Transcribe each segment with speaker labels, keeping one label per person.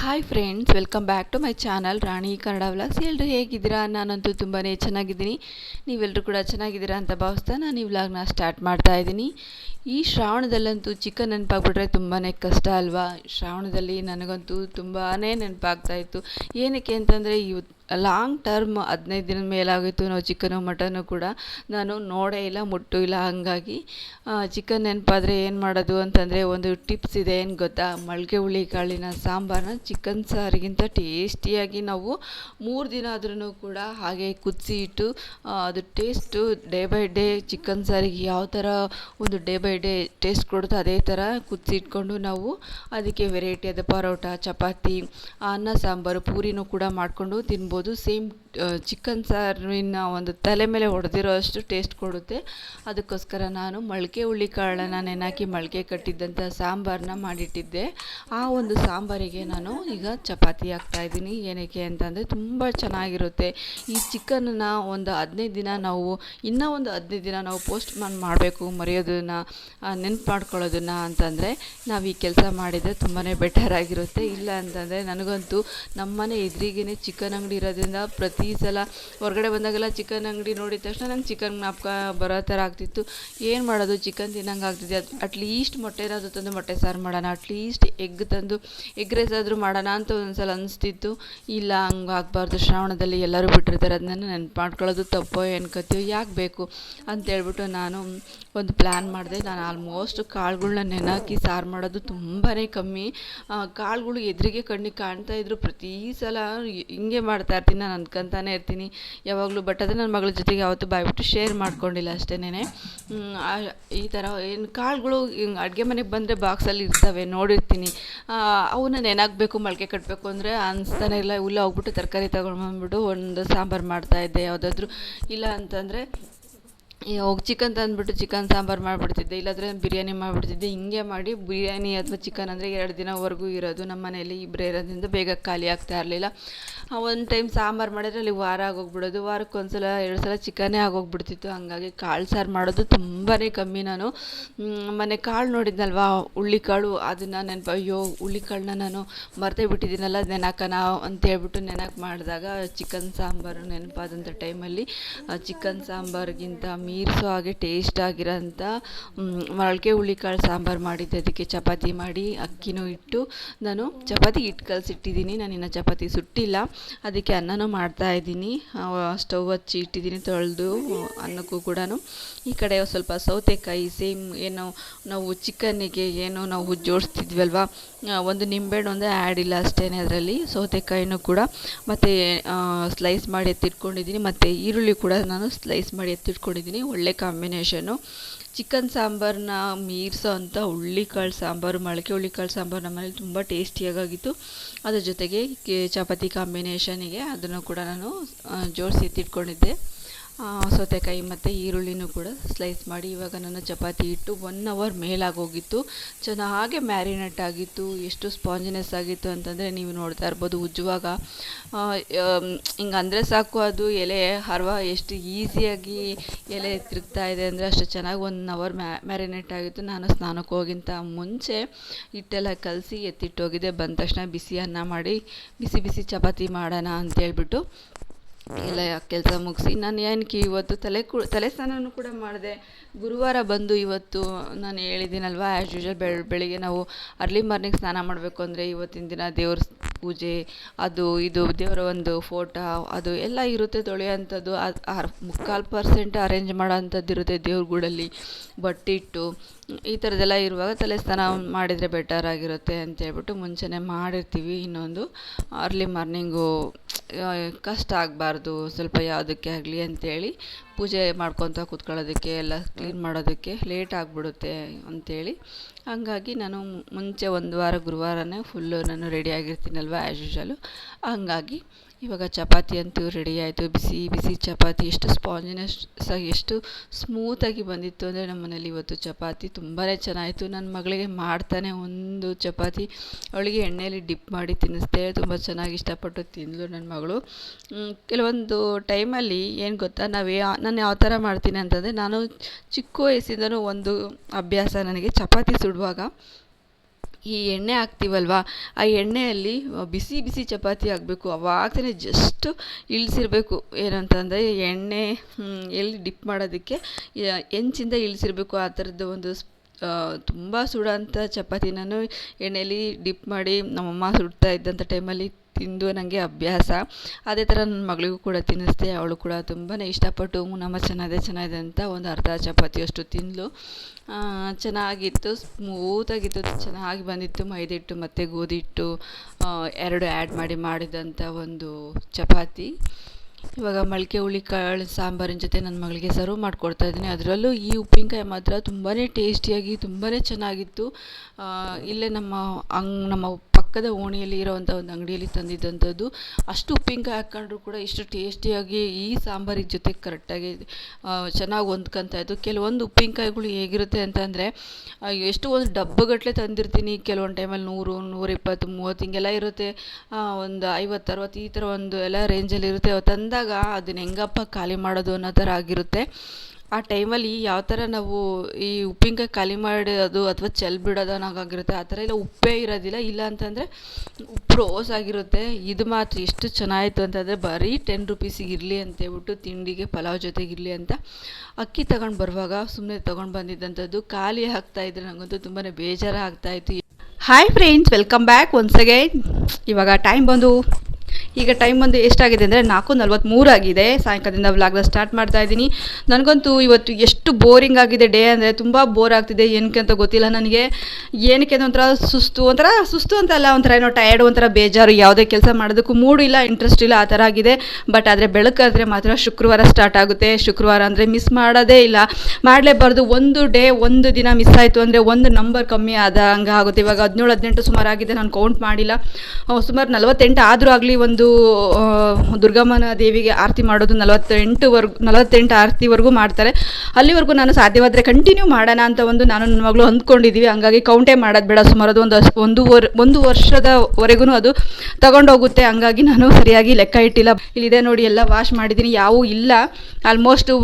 Speaker 1: Hi friends welcome back to my channel Rani Kannada vlogs ಎಲ್ಲರೂ ಹೇಗಿದ್ದೀರಾ? ನಾನಂತೂ ತುಂಬಾ ಚೆನ್ನಾಗಿದ್ದೀನಿ. ನೀವೆಲ್ಲರೂ ಕೂಡ ಚೆನ್ನಾಗಿದ್ದೀರಾ ಅಂತ ಭಾವಿಸ್ತಾ ನಾನು ಈ ವ್ಲಾಗ್ನ ಸ್ಟಾರ್ಟ್ ಮಾಡ್ತಾ ಇದ್ದೀನಿ. ಈ ಶ್ರಾವಣದಲ್ಲಂತೂ ಚಿಕನ್ ನೆನಪಾಗ್ಬಿಟ್ರೆ ತುಂಬಾ ಕಷ್ಟ ಅಲ್ವಾ? ಶ್ರಾವಣದಲ್ಲಿ ನನಗಂತೂ ತುಂಬಾ ನೆನಪಾಗ್ತಾ ಇತ್ತು. ಏನಕ್ಕೆ ಅಂತಂದರೆ ಇವ್ ಲಾಂಗ್ ಟರ್ಮ್ ಹದಿನೈದು ದಿನದ ಮೇಲಾಗಿತ್ತು ನಾವು ಚಿಕನು ಮಟನು ಕೂಡ ನಾನು ನೋಡೇ ಇಲ್ಲ, ಮುಟ್ಟು ಇಲ್ಲ. ಹಾಗಾಗಿ ಚಿಕನ್ ನೆನಪಾದರೆ ಏನು ಮಾಡೋದು ಅಂತಂದರೆ ಒಂದು ಟಿಪ್ಸ್ ಇದೆ. ಏನು ಗೊತ್ತಾ? ಮಳಿಗೆ ಹುಳಿ ಕಾಳಿನ ಸಾಂಬಾರನ್ನ ಚಿಕನ್ ಸಾರಿಗಿಂತ ಟೇಸ್ಟಿಯಾಗಿ ನಾವು ಮೂರು ದಿನ ಆದ್ರೂ ಕೂಡ ಹಾಗೆ ಕುದಿಸಿ ಇಟ್ಟು ಅದು taste day by day chicken ಸಾರಿಗೆ ಯಾವ ಥರ ಒಂದು ಡೇ ಬೈ ಡೇ ಟೇಸ್ಟ್ ಕೊಡುತ್ತೋ ಅದೇ ಥರ ಕುದಿಸಿ ಇಟ್ಕೊಂಡು ನಾವು ಅದಕ್ಕೆ ವೆರೈಟಿ ಆದ ಪರೋಟ, ಚಪಾತಿ, ಅನ್ನ, ಸಾಂಬಾರು, ಪೂರಿನೂ ಕೂಡ ಮಾಡಿಕೊಂಡು ತಿನ್ಬೋದು. ಸೇಮ್ ಚಿಕನ್ ಸಾರಿನ ಒಂದು ತಲೆ ಮೇಲೆ ಹೊಡೆದಿರೋ ಅಷ್ಟು ಟೇಸ್ಟ್ ಕೊಡುತ್ತೆ. ಅದಕ್ಕೋಸ್ಕರ ನಾನು ಮೊಳಕೆ ಹುಳಿ ಕಾಳನ್ನು ನೆನಾಕಿ ಮೊಳಕೆ ಕಟ್ಟಿದ್ದಂಥ ಸಾಂಬಾರನ್ನ ಮಾಡಿಟ್ಟಿದ್ದೆ. ಆ ಒಂದು ಸಾಂಬಾರಿಗೆ ನಾನು ಈಗ ಚಪಾತಿ ಹಾಕ್ತಾಯಿದ್ದೀನಿ ಏನಕ್ಕೆ ಅಂತಂದರೆ ತುಂಬ ಚೆನ್ನಾಗಿರುತ್ತೆ. ಈ ಚಿಕನ್ನ ಒಂದು ಹದಿನೈದು ದಿನ ನಾವು, ಇನ್ನೂ ಒಂದು ಹದಿನೈದು ದಿನ ನಾವು ಪೋಸ್ಟ್ ಮಾನ್ ಮಾಡಬೇಕು, ಮರೆಯೋದನ್ನು ನೆನ್ಪು ಮಾಡ್ಕೊಳ್ಳೋದನ್ನು ಅಂತಂದರೆ ನಾವು ಈ ಕೆಲಸ ಮಾಡಿದರೆ ತುಂಬಾ ಬೆಟರ್ ಆಗಿರುತ್ತೆ. ಇಲ್ಲ ಅಂತಂದರೆ ನನಗಂತೂ ನಮ್ಮನೆ ಎದುರಿಗೇ ಚಿಕನ್ ಅಂಗಡಿ ಪ್ರತಿ ಸಲ ಹೊರಗಡೆ ಬಂದಾಗೆಲ್ಲ ಚಿಕನ್ ಅಂಗಡಿ ನೋಡಿದ ತಕ್ಷಣ ನಂಗೆ ಚಿಕನ್ ಜ್ಞಾಪಕ ಬರೋ ಥರ ಆಗ್ತಿತ್ತು. ಏನು ಮಾಡೋದು? ಚಿಕನ್ ತಿನ್ನಂಗೆ ಆಗ್ತಿದೆ. ಅದು ಅಟ್ಲೀಸ್ಟ್ ಮೊಟ್ಟೆ ಏನಾದರೂ ತಂದು ಮೊಟ್ಟೆ ಸಾರು ಮಾಡೋಣ. ಅಟ್ಲೀಸ್ಟ್ ಎಗ್ ತಂದು ಎಗ್ ರೈಸ್ ಆದರೂ ಮಾಡೋಣ ಅಂತ ಒಂದ್ಸಲ ಅನಿಸ್ತಿತ್ತು. ಇಲ್ಲ, ಹಂಗೆ ಆಗಬಾರ್ದು. ಶ್ರಾವಣದಲ್ಲಿ ಎಲ್ಲರೂ ಬಿಟ್ಟಿರ್ತಾರೆ. ಅದನ್ನ ನೆನ್ಪು ಮಾಡ್ಕೊಳ್ಳೋದು ತಪ್ಪೋ ಕಥೆಯೋ ಯಾಕೆ ಬೇಕು ಅಂತೇಳ್ಬಿಟ್ಟು ನಾನು ಒಂದು ಪ್ಲ್ಯಾನ್ ಮಾಡಿದೆ. ನಾನು ಆಲ್ಮೋಸ್ಟ್ ಕಾಳುಗಳನ್ನ ನೆನಾಕಿ ಸಾರು ಮಾಡೋದು ತುಂಬಾ ಕಮ್ಮಿ. ಕಾಳುಗಳು ಎದುರಿಗೆ ಕಣ್ಣಿಗೆ ಕಾಣ್ತಾ ಇದ್ರು. ಪ್ರತಿ ಸಲ ಹಿಂಗೆ ಮಾಡ್ತಾ ನಾನು ಅಂದ್ಕೊಂತಾನೆ ಇರ್ತೀನಿ. ಯಾವಾಗಲೂ ಬಟ್ ಅದೇ ನನ್ನ ಮಗಳ ಜೊತೆಗೆ ಯಾವತ್ತು ಬಾಯ್ಬಿಟ್ಟು ಶೇರ್ ಮಾಡ್ಕೊಂಡಿಲ್ಲ ಅಷ್ಟೇನೆ ಈ ಥರ ಏನು ಕಾಳುಗಳು ಅಡುಗೆ ಮನೆಗೆ ಬಂದರೆ ಬಾಕ್ಸಲ್ಲಿ ಇರ್ತವೆ, ನೋಡಿರ್ತೀನಿ. ಅವನ್ನ ನೆನಾಗಬೇಕು ಮೊಳಕೆ ಕಟ್ಟಬೇಕು ಅಂದರೆ ಅನಿಸ್ತಾನೆ ಇಲ್ಲ. ಉಲ್ಲ ಹೋಗ್ಬಿಟ್ಟು ತರಕಾರಿ ತಗೊಂಡು ಬಂದ್ಬಿಟ್ಟು ಒಂದು ಸಾಂಬಾರು ಮಾಡ್ತಾಯಿದ್ದೆ ಯಾವುದಾದ್ರೂ. ಇಲ್ಲ ಅಂತಂದರೆ ಹೋಗಿ ಚಿಕನ್ ತಂದುಬಿಟ್ಟು ಚಿಕನ್ ಸಾಂಬಾರು ಮಾಡಿಬಿಡ್ತಿದ್ದೆ. ಇಲ್ಲಾಂದರೆ ಬಿರಿಯಾನಿ ಮಾಡಿಬಿಡ್ತಿದ್ದೆ. ಹಿಂಗೆ ಮಾಡಿ ಬಿರಿಯಾನಿ ಅಥವಾ ಚಿಕನ್ ಅಂದರೆ ಎರಡು ದಿನವರೆಗೂ ಇರೋದು. ನಮ್ಮ ಮನೇಲಿ ಇಬ್ಬರೇ ಇರೋದ್ರಿಂದ ಬೇಗ ಖಾಲಿ ಆಗ್ತಾ ಇರಲಿಲ್ಲ. ಒಂದು ಟೈಮ್ ಸಾಂಬಾರು ಮಾಡಿದ್ರೆ ಅಲ್ಲಿ ವಾರ ಆಗೋಗ್ಬಿಡೋದು. ವಾರಕ್ಕೆ ಒಂದು ಸಲ ಎರಡು ಸಲ ಚಿಕನ್ನೇ ಆಗೋಗ್ಬಿಡ್ತಿತ್ತು. ಹಾಗಾಗಿ ಕಾಳು ಸಾರು ಮಾಡೋದು ತುಂಬಾ ಕಮ್ಮಿ ನಾನು. ಮನೆ ಕಾಳು ನೋಡಿದ್ನಲ್ವಾ? ಕಾಳು ಅದನ್ನು ನೆನಪು ಅಯ್ಯೋ ಕಾಳನ್ನ ನಾನು ಮರ್ತೇ ಬಿಟ್ಟಿದ್ದೀನಲ್ಲ, ನೆನಕನ ಅಂತ ಹೇಳ್ಬಿಟ್ಟು ನೆನಪು ಮಾಡಿದಾಗ ಚಿಕನ್ ಸಾಂಬಾರು ನೆನಪಾದಂಥ ಟೈಮಲ್ಲಿ ಚಿಕನ್ ಸಾಂಬಾರಿಗಿಂತ ಮೀರಿಸೋ ಹಾಗೆ ಟೇಸ್ಟ್ ಆಗಿರೋಂಥ ಮೊಳಕೆ ಹುಳಿಕಾಳು ಸಾಂಬಾರು ಮಾಡಿದ್ದೆ. ಅದಕ್ಕೆ ಚಪಾತಿ ಮಾಡಿ ಅಕ್ಕಿನೂ ಇಟ್ಟು, ನಾನು ಚಪಾತಿ ಹಿಟ್ಟು ಕಲಸಿಟ್ಟಿದ್ದೀನಿ. ನಾನು ಇನ್ನು ಚಪಾತಿ ಸುಟ್ಟಿಲ್ಲ. ಅದಕ್ಕೆ ಅನ್ನನೂ ಮಾಡ್ತಾಯಿದ್ದೀನಿ ಸ್ಟವ್ ಹಚ್ಚಿ ಇಟ್ಟಿದ್ದೀನಿ ತೊಳೆದು, ಅನ್ನಕ್ಕೂ ಕೂಡ ಈ ಕಡೆ ಸ್ವಲ್ಪ ಸೌತೆಕಾಯಿ ಸೇಮ್ ಏನು ನಾವು ಚಿಕನ್ನಿಗೆ ಏನು ನಾವು ಜೋಡಿಸ್ತಿದ್ವಲ್ವ ಒಂದು ನಿಂಬೆಹಣ್ಣು ಒಂದು ಆ್ಯಡ್ ಇಲ್ಲ ಅಷ್ಟೇ ಅದರಲ್ಲಿ. ಸೌತೆಕಾಯಿನೂ ಕೂಡ. ಮತ್ತು ಸ್ಲೈಸ್ ಮಾಡಿ ಎತ್ತಿಟ್ಕೊಂಡಿದ್ದೀನಿ. ಮತ್ತು ಈರುಳ್ಳಿ ಕೂಡ ನಾನು ಸ್ಲೈಸ್ ಮಾಡಿ ಎತ್ತಿಟ್ಕೊಂಡಿದ್ದೀನಿ. ಒಳ್ಳೆ ಕಾಂಬಿನೇಷನು ಚಿಕನ್ ಸಾಂಬಾರನ್ನ ಮೀರಿಸೋ ಅಂಥ ಹುಳ್ಳಿಕಾಳು ಸಾಂಬಾರು, ಮೊಳಕೆ ಹುಳ್ಳಿಕಾಳು ಸಾಂಬಾರು ನಮ್ಮಲ್ಲಿ ತುಂಬ ಟೇಸ್ಟಿಯಾಗಿತ್ತು ಅದ್ರ ಜೊತೆಗೆ ಚಪಾತಿ ಕಾಂಬಿನೇಷನಿಗೆ ಅದನ್ನು ಕೂಡ ನಾನು ಜೋಡಿಸಿ ಎತ್ತಿಟ್ಕೊಂಡಿದ್ದೆ ಸೌತೆಕಾಯಿ ಮತ್ತು ಈರುಳ್ಳಿನೂ ಕೂಡ ಸ್ಲೈಸ್ ಮಾಡಿ ಇವಾಗ ನನ್ನ ಚಪಾತಿ ಇಟ್ಟು ಒನ್ ಅವರ್ ಮೇಲಾಗೋಗಿತ್ತು. ಚೆನ್ನಾಗೆ ಮ್ಯಾರಿನೇಟ್ ಆಗಿತ್ತು. ಎಷ್ಟು ಸ್ಪಾಂಜಿನೆಸ್ ಆಗಿತ್ತು ಅಂತಂದರೆ ನೀವು ನೋಡ್ತಾ ಇರ್ಬೋದು ಉಜ್ಜುವಾಗ. ಹಿಂಗೆ ಅಂದರೆ ಸಾಕು ಅದು ಎಲೆ ಹರ್ವ ಎಷ್ಟು ಈಸಿಯಾಗಿ ಎಲೆ ತಿರುಗ್ತಾ ಇದೆ ಅಂದರೆ ಅಷ್ಟು ಚೆನ್ನಾಗಿ ಒನ್ ಅವರ್ ಮ್ಯಾರಿನೇಟ್ ಆಗಿತ್ತು. ನಾನು ಸ್ನಾನಕ್ಕೆ ಹೋಗಿಂತ ಮುಂಚೆ ಹಿಟ್ಟೆಲ್ಲ ಕಲಸಿ ಎತ್ತಿಟ್ಟೋಗಿದೆ. ಬಂದ ತಕ್ಷಣ ಬಿಸಿ ಅನ್ನ ಮಾಡಿ ಬಿಸಿ ಬಿಸಿ ಚಪಾತಿ ಮಾಡೋಣ ಅಂತೇಳ್ಬಿಟ್ಟು ಎಲ್ಲ ಕೆಲಸ ಮುಗಿಸಿ ನಾನು ಏನಕ್ಕೆ ಇವತ್ತು ತಲೆ ಕು ತಲೆ ಸ್ನಾನನೂ ಕೂಡ ಮಾಡಿದೆ. ಗುರುವಾರ ಬಂದು ಇವತ್ತು ನಾನು ಹೇಳಿದ್ದೀನಲ್ವಾ ಆ್ಯಸ್ ಯೂಶ್ವಲ್ ಬೆಳ, ಬೆಳಿಗ್ಗೆ ನಾವು ಅರ್ಲಿ ಮಾರ್ನಿಂಗ್ ಸ್ನಾನ ಮಾಡಬೇಕು ಅಂದರೆ ಇವತ್ತಿನ ದಿನ ದೇವ್ರ ಪೂಜೆ, ಅದು ಇದು ದೇವರ ಒಂದು ಫೋಟೋ ಅದು ಎಲ್ಲ ಇರುತ್ತೆ ತೊಳೆಯೋಂಥದ್ದು ಅದು ಮುಕ್ಕಾಲು ಪರ್ಸೆಂಟ್ ಅರೇಂಜ್ ಮಾಡೋ ಅಂಥದ್ದು ಇರುತ್ತೆ ದೇವ್ರ ಗುಡಲ್ಲಿ. ಬಟ್ಟಿಟ್ಟು, ಈ ಥರದ್ದೆಲ್ಲ ಇರುವಾಗ ತಲೆ ಸ್ನಾನ ಮಾಡಿದರೆ ಬೆಟರ್ ಆಗಿರುತ್ತೆ ಅಂತೇಳ್ಬಿಟ್ಟು ಮುಂಚೆನೇ ಮಾಡಿರ್ತೀವಿ. ಇನ್ನೊಂದು ಅರ್ಲಿ ಮಾರ್ನಿಂಗು ಕಷ್ಟ ಆಗಬಾರ್ದು, ಸ್ವಲ್ಪ ಯಾವುದಕ್ಕೆ ಆಗಲಿ ಅಂತೇಳಿ ಪೂಜೆ ಮಾಡ್ಕೊತ ಕೂತ್ಕೊಳ್ಳೋದಕ್ಕೆ, ಎಲ್ಲ ಕ್ಲೀನ್ ಮಾಡೋದಕ್ಕೆ ಲೇಟ್ ಆಗಿಬಿಡುತ್ತೆ ಅಂಥೇಳಿ ಹಾಗಾಗಿ ನಾನು ಮುಂಚೆ ಒಂದು ವಾರ ಗುರುವಾರನೇ ಫುಲ್ಲು ನಾನು ರೆಡಿಯಾಗಿರ್ತೀನಲ್ವ ಆ್ಯಸ್ ಯೂಶಲು ಹಂಗಾಗಿ ಇವಾಗ ಚಪಾತಿ ಅಂತೂ ರೆಡಿ ಆಯಿತು. ಬಿಸಿ ಬಿಸಿ ಚಪಾತಿ. ಎಷ್ಟು ಸ್ಪಾಂಜಿನಸ್ ಸಹ ಎಷ್ಟು ಸ್ಮೂತಾಗಿ ಬಂದಿತ್ತು ಅಂದರೆ ನಮ್ಮ ಮನೇಲಿ ಇವತ್ತು ಚಪಾತಿ ತುಂಬಾ ಚೆನ್ನಾಗಿತ್ತು ನನ್ನ ಮಗಳಿಗೆ ಮಾಡ್ತಾನೆ ಒಂದು ಚಪಾತಿ. ಅವಳಿಗೆ ಎಣ್ಣೆಯಲ್ಲಿ ಡಿಪ್ ಮಾಡಿ ತಿನ್ನಿಸ್ದೆ. ತುಂಬ ಚೆನ್ನಾಗಿ ಇಷ್ಟಪಟ್ಟು ತಿಂದಳು ನನ್ನ ಮಗಳು. ಕೆಲವೊಂದು ಟೈಮಲ್ಲಿ ಏನು ಗೊತ್ತಾ, ನಾವು ನಾನು ಯಾವ ಥರ ಮಾಡ್ತೀನಿ ಅಂತಂದರೆ, ನಾನು ಚಿಕ್ಕ ವಯಸ್ಸಿಂದನೂ ಒಂದು ಅಭ್ಯಾಸ ನನಗೆ ಚಪಾತಿ ಸುಡುವಾಗ ಈ ಎಣ್ಣೆ ಹಾಕ್ತೀವಲ್ವ? ಆ ಎಣ್ಣೆಯಲ್ಲಿ ಬಿಸಿ ಬಿಸಿ ಚಪಾತಿ ಆಗಬೇಕು ಅವಾಗಲೇ ಜಸ್ಟ್ ಇಳಿಸಿರ್ಬೇಕು. ಏನಂತಂದರೆ, ಎಣ್ಣೆ ಎಲ್ಲಿ ಡಿಪ್ ಮಾಡೋದಕ್ಕೆ ಹೆಂಚಿಂದ ಇಳಿಸಿರ್ಬೇಕು. ಆ ಥರದ್ದು ಒಂದು ತುಂಬ ಸುಡೋಂಥ ಚಪಾತಿ ನಾನು ಎಣ್ಣೆಯಲ್ಲಿ ಡಿಪ್ ಮಾಡಿ, ನಮ್ಮಮ್ಮ ಸುಡ್ತಾ ಇದ್ದಂಥ ಟೈಮಲ್ಲಿ ತಿಂದು ನನಗೆ ಅಭ್ಯಾಸ. ಅದೇ ಥರ ನನ್ನ ಮಗಳಿಗೂ ಕೂಡ ತಿನ್ನಿಸ್ದೆ, ಅವಳು ಕೂಡ ತುಂಬಾ ಇಷ್ಟಪಟ್ಟು ನಮ್ಮ ಚೆನ್ನಾಗಿದೆ ಚೆನ್ನಾಗಿದೆ ಅಂತ ಒಂದು ಅರ್ಧ ಚಪಾತಿಯಷ್ಟು ತಿಂದಳು ಚೆನ್ನಾಗಿತ್ತು, ಸ್ಮೂತಾಗಿತ್ತು, ಚೆನ್ನಾಗಿ ಬಂದಿತ್ತು, ಮೈದಿಟ್ಟು ಮತ್ತು ಗೋಧಿ ಹಿಟ್ಟು ಎರಡು ಆ್ಯಡ್ ಮಾಡಿ ಮಾಡಿದಂಥ ಒಂದು ಚಪಾತಿ. ಇವಾಗ ಮೊಳಕೆ ಹುಳಿ, ಕಾಳು, ಸಾಂಬಾರಿನ ಜೊತೆ ನನ್ನ ಮಗಳಿಗೆ ಸರ್ವ್ ಮಾಡಿಕೊಡ್ತಾ ಇದ್ದೀನಿ. ಅದರಲ್ಲೂ ಈ ಉಪ್ಪಿನಕಾಯಿ ಮಾತ್ರ ತುಂಬಾ ಟೇಸ್ಟಿಯಾಗಿ ತುಂಬಾ ಚೆನ್ನಾಗಿತ್ತು. ಇಲ್ಲೇ ನಮ್ಮ ಅಂಗ್, ನಮ್ಮ ಪಕ್ಕದ ಓಣಿಯಲ್ಲಿ ಇರೋವಂಥ ಒಂದು ಅಂಗಡಿಯಲ್ಲಿ ತಂದಿದ್ದಂಥದ್ದು. ಅಷ್ಟು ಉಪ್ಪಿನಕಾಯಿ ಹಾಕ್ಕೊಂಡ್ರು ಕೂಡ ಇಷ್ಟು ಟೇಸ್ಟಿಯಾಗಿ ಈ ಸಾಂಬಾರಿನ ಜೊತೆ ಕರೆಕ್ಟಾಗಿ ಚೆನ್ನಾಗಿ ಹೊಂದ್ಕೊಂತ ಕೆಲವೊಂದು ಉಪ್ಪಿನಕಾಯಿಗಳು ಹೇಗಿರುತ್ತೆ ಅಂತಂದರೆ ಎಷ್ಟು ಒಂದು ಡಬ್ಬಗಟ್ಟಲೆ ತಂದಿರ್ತೀನಿ. ಕೆಲವೊಂದು ಟೈಮಲ್ಲಿ ನೂರು, ನೂರಿಪ್ಪತ್ತು, ಮೂವತ್ತು ಹಿಂಗೆಲ್ಲ ಇರುತ್ತೆ. ಒಂದು ಐವತ್ತು, ಅರವತ್ತು ಈ ಥರ ಒಂದು ಎಲ್ಲ ರೇಂಜಲ್ಲಿ ಇರುತ್ತೆ. ತಂದಾಗ ಅದನ್ನ ಹೆಂಗಪ್ಪ ಖಾಲಿ ಮಾಡೋದು ಅನ್ನೋ ಥರ ಆಗಿರುತ್ತೆ. ಆ ಟೈಮಲ್ಲಿ ಯಾವ ಥರ ನಾವು ಈ ಉಪ್ಪಿನಕಾಯಿ ಖಾಲಿ ಮಾಡೋದು ಅಥವಾ ಚೆಲ್ ಬಿಡೋದು ಅನ್ನೋಂಗಾಗಿರುತ್ತೆ ಆ ಥರ ಎಲ್ಲ ಉಪ್ಪೇ ಇರೋದಿಲ್ಲ. ಇಲ್ಲ ಅಂತಂದರೆ ಉಪ್ಪು ರೋಸ್ ಆಗಿರುತ್ತೆ. ಇದು ಮಾತ್ರ ಎಷ್ಟು ಚೆನ್ನಾಗಿತ್ತು ಅಂತಂದರೆ ಬರೀ ಟೆನ್ ರುಪೀಸಿಗೆ ಇರಲಿ ಅಂತೇಳ್ಬಿಟ್ಟು ತಿಂಡಿಗೆ ಪಲಾವ್ ಜೊತೆಗೆ ಇರಲಿ ಅಂತ ಅಕ್ಕಿ ತಗೊಂಡು ಬರುವಾಗ ಸುಮ್ಮನೆ ತೊಗೊಂಡು ಬಂದಿದ್ದಂಥದ್ದು ಖಾಲಿ ಆಗ್ತಾಯಿದ್ರೆ ನನಗಂತೂ ತುಂಬಾ ಬೇಜಾರು ಆಗ್ತಾಯಿತ್ತು hi friends welcome back once again ಇವಾಗ ಟೈಮ್ ಬಂದು ಈಗ ಟೈಮ್ ಬಂದು ಎಷ್ಟಾಗಿದೆ ಅಂದರೆ ನಾಲ್ಕು ನಲ್ವತ್ತ್ಮೂರು ಆಗಿದೆ. ಸಾಯಂಕಾಲದಿಂದ ವ್ಲಾಗ್ನ ಸ್ಟಾರ್ಟ್ ಮಾಡ್ತಾ ಇದ್ದೀನಿ. ನನಗಂತೂ ಇವತ್ತು ಎಷ್ಟು ಬೋರಿಂಗ್ ಆಗಿದೆ ಡೇ ಅಂದರೆ ತುಂಬ ಬೋರ್ ಆಗ್ತಿದೆ. ಏನಕ್ಕೆ ಅಂತ ಗೊತ್ತಿಲ್ಲ ನನಗೆ. ಏನಕ್ಕೆ ಅಂತ ಒಂಥರ ಸುಸ್ತು ಒಂಥರ ಸುಸ್ತು ಅಂತ ಅಲ್ಲ, ಒಂಥರ ಏನೋ ಟಯರ್ಡ್ ಒಂಥರ ಬೇಜಾರು, ಯಾವುದೇ ಕೆಲಸ ಮಾಡೋದಕ್ಕೂ ಮೂಡು ಇಲ್ಲ ಇಂಟ್ರೆಸ್ಟ್ ಇಲ್ಲ, ಆ ಥರ ಆಗಿದೆ. ಬಟ್ ಆದರೆ ಬೆಳಕಾದರೆ ಮಾತ್ರ ಶುಕ್ರವಾರ ಸ್ಟಾರ್ಟ್ ಆಗುತ್ತೆ. ಶುಕ್ರವಾರ ಅಂದರೆ ಮಿಸ್ ಮಾಡೋದೇ ಇಲ್ಲ. ಮಾಡಲೇಬಾರ್ದು. ಒಂದು ಡೇ, ಒಂದು ದಿನ ಮಿಸ್ ಆಯಿತು ಅಂದರೆ ಒಂದು ನಂಬರ್ ಕಮ್ಮಿ ಆದ ಹಂಗೆ ಆಗುತ್ತೆ. ಇವಾಗ ಹದಿನೇಳು, ಹದಿನೆಂಟು ಸುಮಾರು ಆಗಿದೆ. ನಾನು ಕೌಂಟ್ ಮಾಡಿಲ್ಲ. ಸುಮಾರು ನಲವತ್ತೆಂಟು ಆದರೂ ಆಗಲಿ, ಒಂದು ದುರ್ಗಮ್ಮನ ದೇವಿಗೆ ಆರತಿ ಮಾಡೋದು ನಲವತ್ತೆಂಟುವರೆಗೂ ನಲವತ್ತೆಂಟು ಆರತಿವರೆಗೂ ಮಾಡ್ತಾರೆ. ಅಲ್ಲಿವರೆಗೂ ನಾನು ಸಾಧ್ಯವಾದರೆ ಕಂಟಿನ್ಯೂ ಮಾಡೋಣ ಅಂತ ಒಂದು ನಾನು ನನ್ನ ಮಗಳು ಅಂದ್ಕೊಂಡಿದ್ದೀವಿ ಹಂಗಾಗಿ ಕೌಂಟೇ ಮಾಡೋದು ಬೇಡ. ಸುಮಾರು ಅದು ಒಂದು ಒಂದು ವರ್, ಒಂದು ವರ್ಷದವರೆಗೂ ಅದು ತಗೊಂಡೋಗುತ್ತೆ. ಹಂಗಾಗಿ ನಾನು ಸರಿಯಾಗಿ ಲೆಕ್ಕ ಇಟ್ಟಿಲ್ಲ. ಇಲ್ಲಿದೆ ನೋಡಿ, ಎಲ್ಲ ವಾಶ್ ಮಾಡಿದ್ದೀನಿ. ಯಾವೂ ಇಲ್ಲ. ಆಲ್ಮೋಸ್ಟು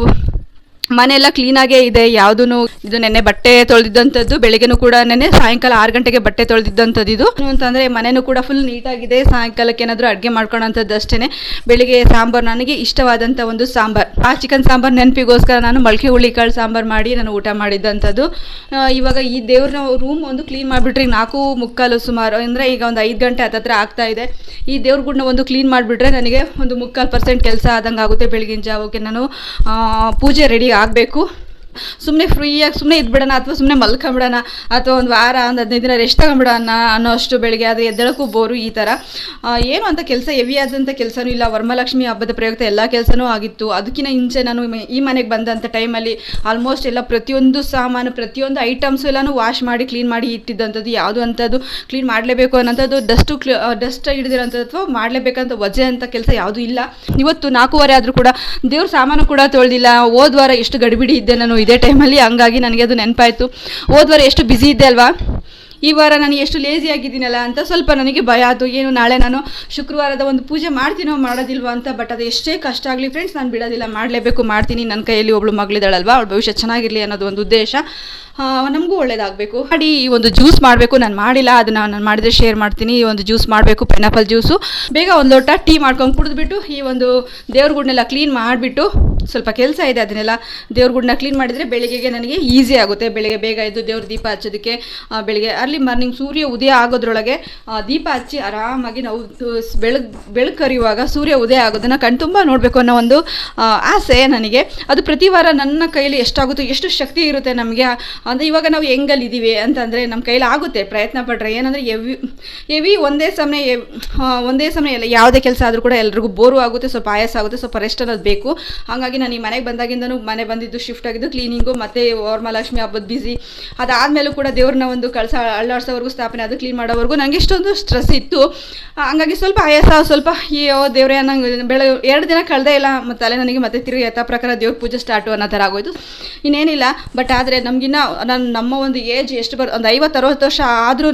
Speaker 1: ಮನೆಯೆಲ್ಲ ಕ್ಲೀನಾಗೇ ಇದೆ ಯಾವುದೂ ಇದು ನೆನ್ನೆ ಬಟ್ಟೆ ತೊಳೆದಿದ್ದಂಥದ್ದು, ಬೆಳಿಗ್ಗೆನೂ ಕೂಡ ನೆನ್ನೆ ಸಾಯಂಕಾಲ ಆರು ಗಂಟೆಗೆ ಬಟ್ಟೆ ತೊಳೆದಿದ್ದಂಥದ್ದು ಇದು. ಅಂತಂದರೆ ಮನೆಯೂ ಕೂಡ ಫುಲ್ ನೀಟಾಗಿದೆ ಸಾಯಂಕಾಲಕ್ಕೆ ಏನಾದರೂ ಅಡುಗೆ ಮಾಡ್ಕೊಳ್ಳೋಂಥದ್ದು ಅಷ್ಟೇ ಬೆಳಿಗ್ಗೆ ಸಾಂಬಾರು ನನಗೆ ಇಷ್ಟವಾದಂಥ ಒಂದು ಸಾಂಬಾರು. ಆ ಚಿಕನ್ ಸಾಂಬಾರು ನೆನಪಿಗೋಸ್ಕರ ನಾನು ಮೊಳಕೆ ಹುಳಿಕಾಳು ಸಾಂಬಾರು ಮಾಡಿ ನಾನು ಊಟ ಮಾಡಿದ್ದಂಥದ್ದು ಇವಾಗ ಈ ದೇವ್ರನ್ನ ರೂಮ್ ಒಂದು ಕ್ಲೀನ್ ಮಾಡಿಬಿಟ್ರೆ ನಾಲ್ಕು ಮುಕ್ಕಾಲು ಸುಮಾರು, ಅಂದರೆ ಈಗ ಒಂದು ಐದು ಗಂಟೆ ಹತ್ತತ್ರ ಆಗ್ತಾ ಇದೆ. ಈ ದೇವ್ರ ಗುಡ್ನ ಒಂದು ಕ್ಲೀನ್ ಮಾಡಿಬಿಟ್ರೆ ನನಗೆ ಒಂದು ಮುಕ್ಕಾಲು ಪರ್ಸೆಂಟ್ ಕೆಲಸ ಆದಂಗೆ ಆಗುತ್ತೆ ಬೆಳಗಿನ ಜಾವಕ್ಕೆ ನಾನು ಪೂಜೆ ರೆಡಿ ಆಗಬೇಕು. ಸುಮ್ಮನೆ ಫ್ರೀಯಾಗಿ ಸುಮ್ಮನೆ ಇದ್ಬಿಡೋಣ ಅಥವಾ ಸುಮ್ಮನೆ ಮಲ್ಕೊಂಬಿಡೋಣ ಅಥವಾ ಒಂದು ವಾರ, ಒಂದು ಹದಿನೈದು ದಿನ ರೆಸ್ಟ್ ತಗೊಂಬಿಡೋಣ ಅನ್ನೋ ಅಷ್ಟು ಬೆಳಗ್ಗೆ ಆದರೆ ಎದ್ದೇಳಕ್ಕೂ ಬೋರು ಈ ಥರ ಏನು ಅಂತ ಕೆಲಸ ಹೆವಿ ಆದಂಥ ಕೆಲಸನೂ ಇಲ್ಲ. ವರಮಹಾಲಕ್ಷ್ಮಿ ಹಬ್ಬದ ಪ್ರಯುಕ್ತ ಎಲ್ಲ ಕೆಲಸನೂ ಆಗಿತ್ತು. ಅದಕ್ಕಿಂತ ಹಿಂಚೆ ನಾನು ಈ ಮನೆಗೆ ಬಂದಂಥ ಟೈಮಲ್ಲಿ ಆಲ್ಮೋಸ್ಟ್ ಎಲ್ಲ ಪ್ರತಿಯೊಂದು ಸಾಮಾನು, ಪ್ರತಿಯೊಂದು ಐಟಮ್ಸು ಎಲ್ಲಾನು ವಾಶ್ ಮಾಡಿ ಕ್ಲೀನ್ ಮಾಡಿ ಇಟ್ಟಿದ್ದಂಥದ್ದು. ಯಾವುದು ಅಂಥದ್ದು ಕ್ಲೀನ್ ಮಾಡಲೇಬೇಕು ಅನ್ನೋಂಥದ್ದು ಡಸ್ಟು ಕ್ಲೀ ಡಸ್ಟ್ ಹಿಡಿದಿರೋಂಥದ್ದು ಅಥವಾ ಮಾಡಲೇಬೇಕಂತ ವಜೆ ಅಂತ ಕೆಲಸ ಯಾವುದೂ ಇಲ್ಲ. ಇವತ್ತು ನಾಲ್ಕೂವರೆ ಆದರೂ ಕೂಡ ದೇವ್ರ ಸಾಮಾನು ಕೂಡ ತೊಳೆದಿಲ್ಲ. ಹೋದ್ವಾರ ಎಷ್ಟು ಗಡಿಬಿಡಿ ಇದ್ದೆ ನಾನು ಇದೇ ಟೈಮಲ್ಲಿ ಹಂಗಾಗಿ ನನಗೆ ಅದು ನೆನಪಾಯಿತು. ಹೋದ್ವಾರ ಎಷ್ಟು ಬ್ಯುಸಿ ಇದ್ದೆ ಅಲ್ವಾ? ಈ ವಾರ ನಾನು ಎಷ್ಟು ಲೇಸಿ ಆಗಿದ್ದೀನಲ್ಲ ಅಂತ ಸ್ವಲ್ಪ ನನಗೆ ಭಯ ಆಯಿತು. ಏನು, ನಾಳೆ ನಾನು ಶುಕ್ರವಾರದ ಒಂದು ಪೂಜೆ ಮಾಡ್ತೀನೋ ಮಾಡೋದಿಲ್ವ ಅಂತ ಬಟ್ ಅದು ಎಷ್ಟೇ ಕಷ್ಟ ಆಗಲಿ ಫ್ರೆಂಡ್ಸ್ ನಾನು ಬಿಡೋದಿಲ್ಲ. ಮಾಡಲೇಬೇಕು, ಮಾಡ್ತೀನಿ. ನನ್ನ ಕೈಯಲ್ಲಿ ಒಬ್ಳು ಮಗಳಿದ್ದಾಳಲ್ವ? ಅವಳ ಭವಿಷ್ಯ ಚೆನ್ನಾಗಿರಲಿ ಅನ್ನೋದು ಒಂದು ಉದ್ದೇಶ. ನಮಗೂ ಒಳ್ಳೇದಾಗಬೇಕು. ಮಾಡಿ ಈ ಒಂದು ಜ್ಯೂಸ್ ಮಾಡಬೇಕು. ನಾನು ಮಾಡಿಲ್ಲ, ಅದನ್ನು ನಾನು ಮಾಡಿದರೆ ಶೇರ್ ಮಾಡ್ತೀನಿ. ಈ ಒಂದು ಜ್ಯೂಸ್ ಮಾಡಬೇಕು ಪೈನಾಪಲ್ ಜ್ಯೂಸು ಬೇಗ ಒಂದು ಲೋಟ ಟೀ ಮಾಡ್ಕೊಂಡು ಕುಡಿದ್ಬಿಟ್ಟು, ಈ ಒಂದು ದೇವ್ರ ಗುಡ್ನೆಲ್ಲ ಕ್ಲೀನ್ ಮಾಡಿಬಿಟ್ಟು, ಸ್ವಲ್ಪ ಕೆಲಸ ಇದೆ ಅದನ್ನೆಲ್ಲ ದೇವ್ರ ಗುಡ್ನ ಕ್ಲೀನ್ ಮಾಡಿದರೆ ಬೆಳಿಗ್ಗೆಗೆ ನನಗೆ ಈಸಿ ಆಗುತ್ತೆ. ಬೆಳಿಗ್ಗೆ ಬೇಗ ಎದ್ದು ದೇವ್ರ ದೀಪ ಹಚ್ಚೋದಕ್ಕೆ ಬೆಳಿಗ್ಗೆ ಅರ್ಲಿ ಮಾರ್ನಿಂಗ್ ಸೂರ್ಯ ಉದಯ ಆಗೋದ್ರೊಳಗೆ ದೀಪ ಹಚ್ಚಿ ಆರಾಮಾಗಿ ನಾವು ಬೆಳಗ್ ಬೆಳಕು ಕರಿಯುವಾಗ ಸೂರ್ಯ ಉದಯ ಆಗೋದನ್ನು ಕಣ್ತುಂಬ ನೋಡಬೇಕು ಅನ್ನೋ ಒಂದು ಆಸೆ ನನಗೆ. ಅದು ಪ್ರತಿ ವಾರ ನನ್ನ ಕೈಯಲ್ಲಿ ಎಷ್ಟಾಗುತ್ತೋ, ಎಷ್ಟು ಶಕ್ತಿ ಇರುತ್ತೆ ನಮಗೆ. ಅಂದರೆ ಇವಾಗ ನಾವು ಹೆಂಗಲ್ಲಿದ್ದೀವಿ ಅಂತಂದರೆ ನಮ್ಮ ಕೈಲಿ ಆಗುತ್ತೆ, ಪ್ರಯತ್ನ ಪಡ್ರೆ. ಏನಂದರೆ ಎವಿ ಎವಿ ಒಂದೇ ಸಮಯ ಒಂದೇ ಸಮಯ ಎಲ್ಲ, ಯಾವುದೇ ಕೆಲಸ ಆದರೂ ಕೂಡ ಎಲ್ರಿಗೂ ಬೋರು ಆಗುತ್ತೆ, ಸ್ವಲ್ಪ ಆಯಾಸ ಆಗುತ್ತೆ, ಸ್ವಲ್ಪ ರೆಸ್ಟ್ ಅನ್ನೋದು ಬೇಕು. ಹಾಗಾಗಿ ನಾನು ಈ ಮನೆಗೆ ಬಂದಾಗಿಂದನೂ ಮನೆ ಬಂದಿದ್ದು ಶಿಫ್ಟ್ ಆಗಿದ್ದು ಕ್ಲೀನಿಂಗು ಮತ್ತು ವರಮಹಾಲಕ್ಷ್ಮಿ ಹಬ್ಬದ ಬಿಸಿ ಅದಾದಮೇಲೂ ಕೂಡ ದೇವ್ರನ್ನ ಒಂದು ಕಳಸ ಅಳ್ಳಾಡ್ಸೋವರೆಗೂ ಸ್ಥಾಪನೆ ಅದು ಕ್ಲೀನ್ ಮಾಡೋವರೆಗೂ. ನನಗೆ ಇಷ್ಟೊಂದು ಸ್ಟ್ರೆಸ್ ಇತ್ತು. ಹಂಗಾಗಿ ಸ್ವಲ್ಪ ಆಯಾಸ, ಸ್ವಲ್ಪ, ಅಯ್ಯೋ, ದೇವ್ರೆ, ನಂಗೆ ಬೆಳೆ ಎರಡು ದಿನ ಕಳೆದೇ ಇಲ್ಲ. ಮತ್ತು ತಲೆ ನನಗೆ ಮತ್ತೆ ತಿರುಗಿ ಯಥಾ ಪ್ರಕಾರ ದೇವ್ರ ಪೂಜೆ ಸ್ಟಾರ್ಟು ಅನ್ನೋ ಥರ ಆಗೋಯ್ತು. ಇನ್ನೇನಿಲ್ಲ ಬಟ್ ಆದರೆ ನಮಗಿನ್ನ, ನಾನು, ನಮ್ಮ ಒಂದು ಏಜ್ ಎಷ್ಟು ಬರ್, ಒಂದು ಐವತ್ತು, ಅರವತ್ತು ವರ್ಷ ಆದ್ರೂ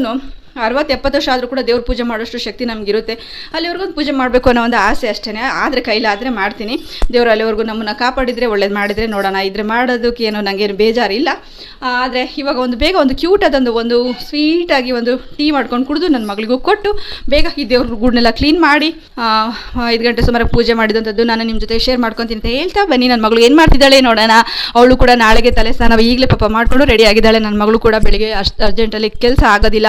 Speaker 1: ಅರವತ್ತು ಎಪ್ಪತ್ತು ವರ್ಷ ಆದರೂ ಕೂಡ ದೇವ್ರ ಪೂಜೆ ಮಾಡೋಷ್ಟು ಶಕ್ತಿ ನಮಗಿರುತ್ತೆ. ಅಲ್ಲಿವರೆಗೂ ಪೂಜೆ ಮಾಡಬೇಕು ಅನ್ನೋ ಒಂದು ಆಸೆ ಅಷ್ಟೇ ಆದರೆ ಕೈಲಾದರೆ ಮಾಡ್ತೀನಿ. ದೇವರು ಅಲ್ಲಿವರೆಗೂ ನಮ್ಮನ್ನು ಕಾಪಾಡಿದರೆ, ಒಳ್ಳೇದು ಮಾಡಿದರೆ ನೋಡೋಣ. ಇದ್ರೆ ಮಾಡೋದಕ್ಕೆ ಏನೋ ನನಗೇನು ಬೇಜಾರಿಲ್ಲ. ಆದರೆ ಇವಾಗ ಒಂದು ಬೇಗ ಒಂದು ಕ್ಯೂಟ್ ಅದೊಂದು ಒಂದು ಸ್ವೀಟಾಗಿ ಒಂದು ಟೀ ಮಾಡ್ಕೊಂಡು ಕುಡಿದು ನನ್ನ ಮಗಳಿಗೂ ಕೊಟ್ಟು ಬೇಗ ಈ ದೇವ್ರ ಗೂಡನ್ನೆಲ್ಲ ಕ್ಲೀನ್ ಮಾಡಿ ಐದು ಗಂಟೆ ಸುಮಾರು ಪೂಜೆ ಮಾಡಿದಂಥದ್ದು ನಾನು ನಿಮ್ಮ ಜೊತೆ ಶೇರ್ ಮಾಡ್ಕೊತೀನಿ ಅಂತ ಹೇಳ್ತಾ ಬನ್ನಿ. ನನ್ನ ಮಗಳು ಏನು ಮಾಡ್ತಿದ್ದಾಳೆ ನೋಡೋಣ. ಅವಳು ಕೂಡ ನಾಳೆಗೆ ತಲೆ ಸ್ನಾನ ಈಗಲೇ ಪಾಪ ಮಾಡಿಕೊಂಡು ರೆಡಿ ಆಗಿದ್ದಾಳೆ. ನನ್ನ ಮಗಳು ಕೂಡ ಬೆಳಿಗ್ಗೆ ಅಷ್ಟು ಅರ್ಜೆಂಟಲ್ಲಿ ಕೆಲಸ ಆಗೋದಿಲ್ಲ.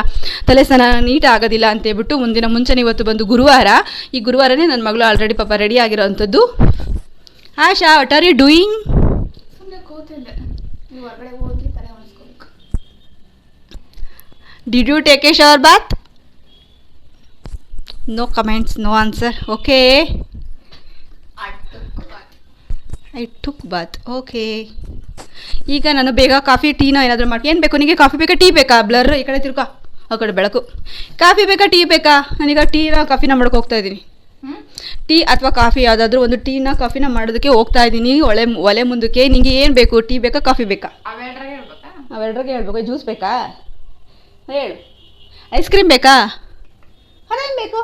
Speaker 1: ತಲೆ ಸ್ನಾನ ನೀಟ್ ಆಗೋದಿಲ್ಲ ಅಂತ ಹೇಳ್ಬಿಟ್ಟು ಮುಂದಿನ ಮುಂಚೆನೇ ಇವತ್ತು ಬಂದು ಗುರುವಾರ ಈ ಗುರುವಾರನೇ ನನ್ನ ಮಗಳು ಆಲ್ರೆಡಿ ಪಾಪ ready ಆಗಿರೋವಂಥದ್ದು Asha what are you doing did you take a shower bath no comments no answer okay I took bath okay ಈಗ ನಾನು ಬೇಗ ಕಾಫಿ ಟೀನ ಏನಾದರೂ ಮಾಡಿ ಏನು ಬೇಕು? ನಿಮಗೆ ಕಾಫಿ ಬೇಕಾ? ಟೀ ಬೇಕಾ? ಬ್ಲರ್ ಈ ಕಡೆ ತಿರ್ಕೊ. ಆ ಕಡೆ ಬೆಳಕು. ಕಾಫಿ ಬೇಕಾ ಟೀ ಬೇಕಾ? ನಾನೀಗ ಟೀನ ಕಾಫಿನ ಮಾಡೋಕೆ ಹೋಗ್ತಾ ಇದ್ದೀನಿ. ಟೀ ಅಥವಾ ಕಾಫಿ ಯಾವುದಾದ್ರೂ ಒಂದು ಟೀನ ಕಾಫಿನ ಮಾಡೋದಕ್ಕೆ ಹೋಗ್ತಾ ಇದ್ದೀನಿ. ಒಲೆ ಒಲೆ ಮುಂದಕ್ಕೆ. ನಿಮಗೆ ಏನು ಬೇಕು? ಟೀ ಬೇಕಾ ಕಾಫಿ ಬೇಕಾ?
Speaker 2: ಅವೆರಡ್ರಾಗ ಹೇಳ್ಬೇಕಾ?
Speaker 1: ಜ್ಯೂಸ್ ಬೇಕಾ? ಹೇಳು. ಐಸ್ ಕ್ರೀಮ್ ಬೇಕಾ? ಅದೇನು ಬೇಕು?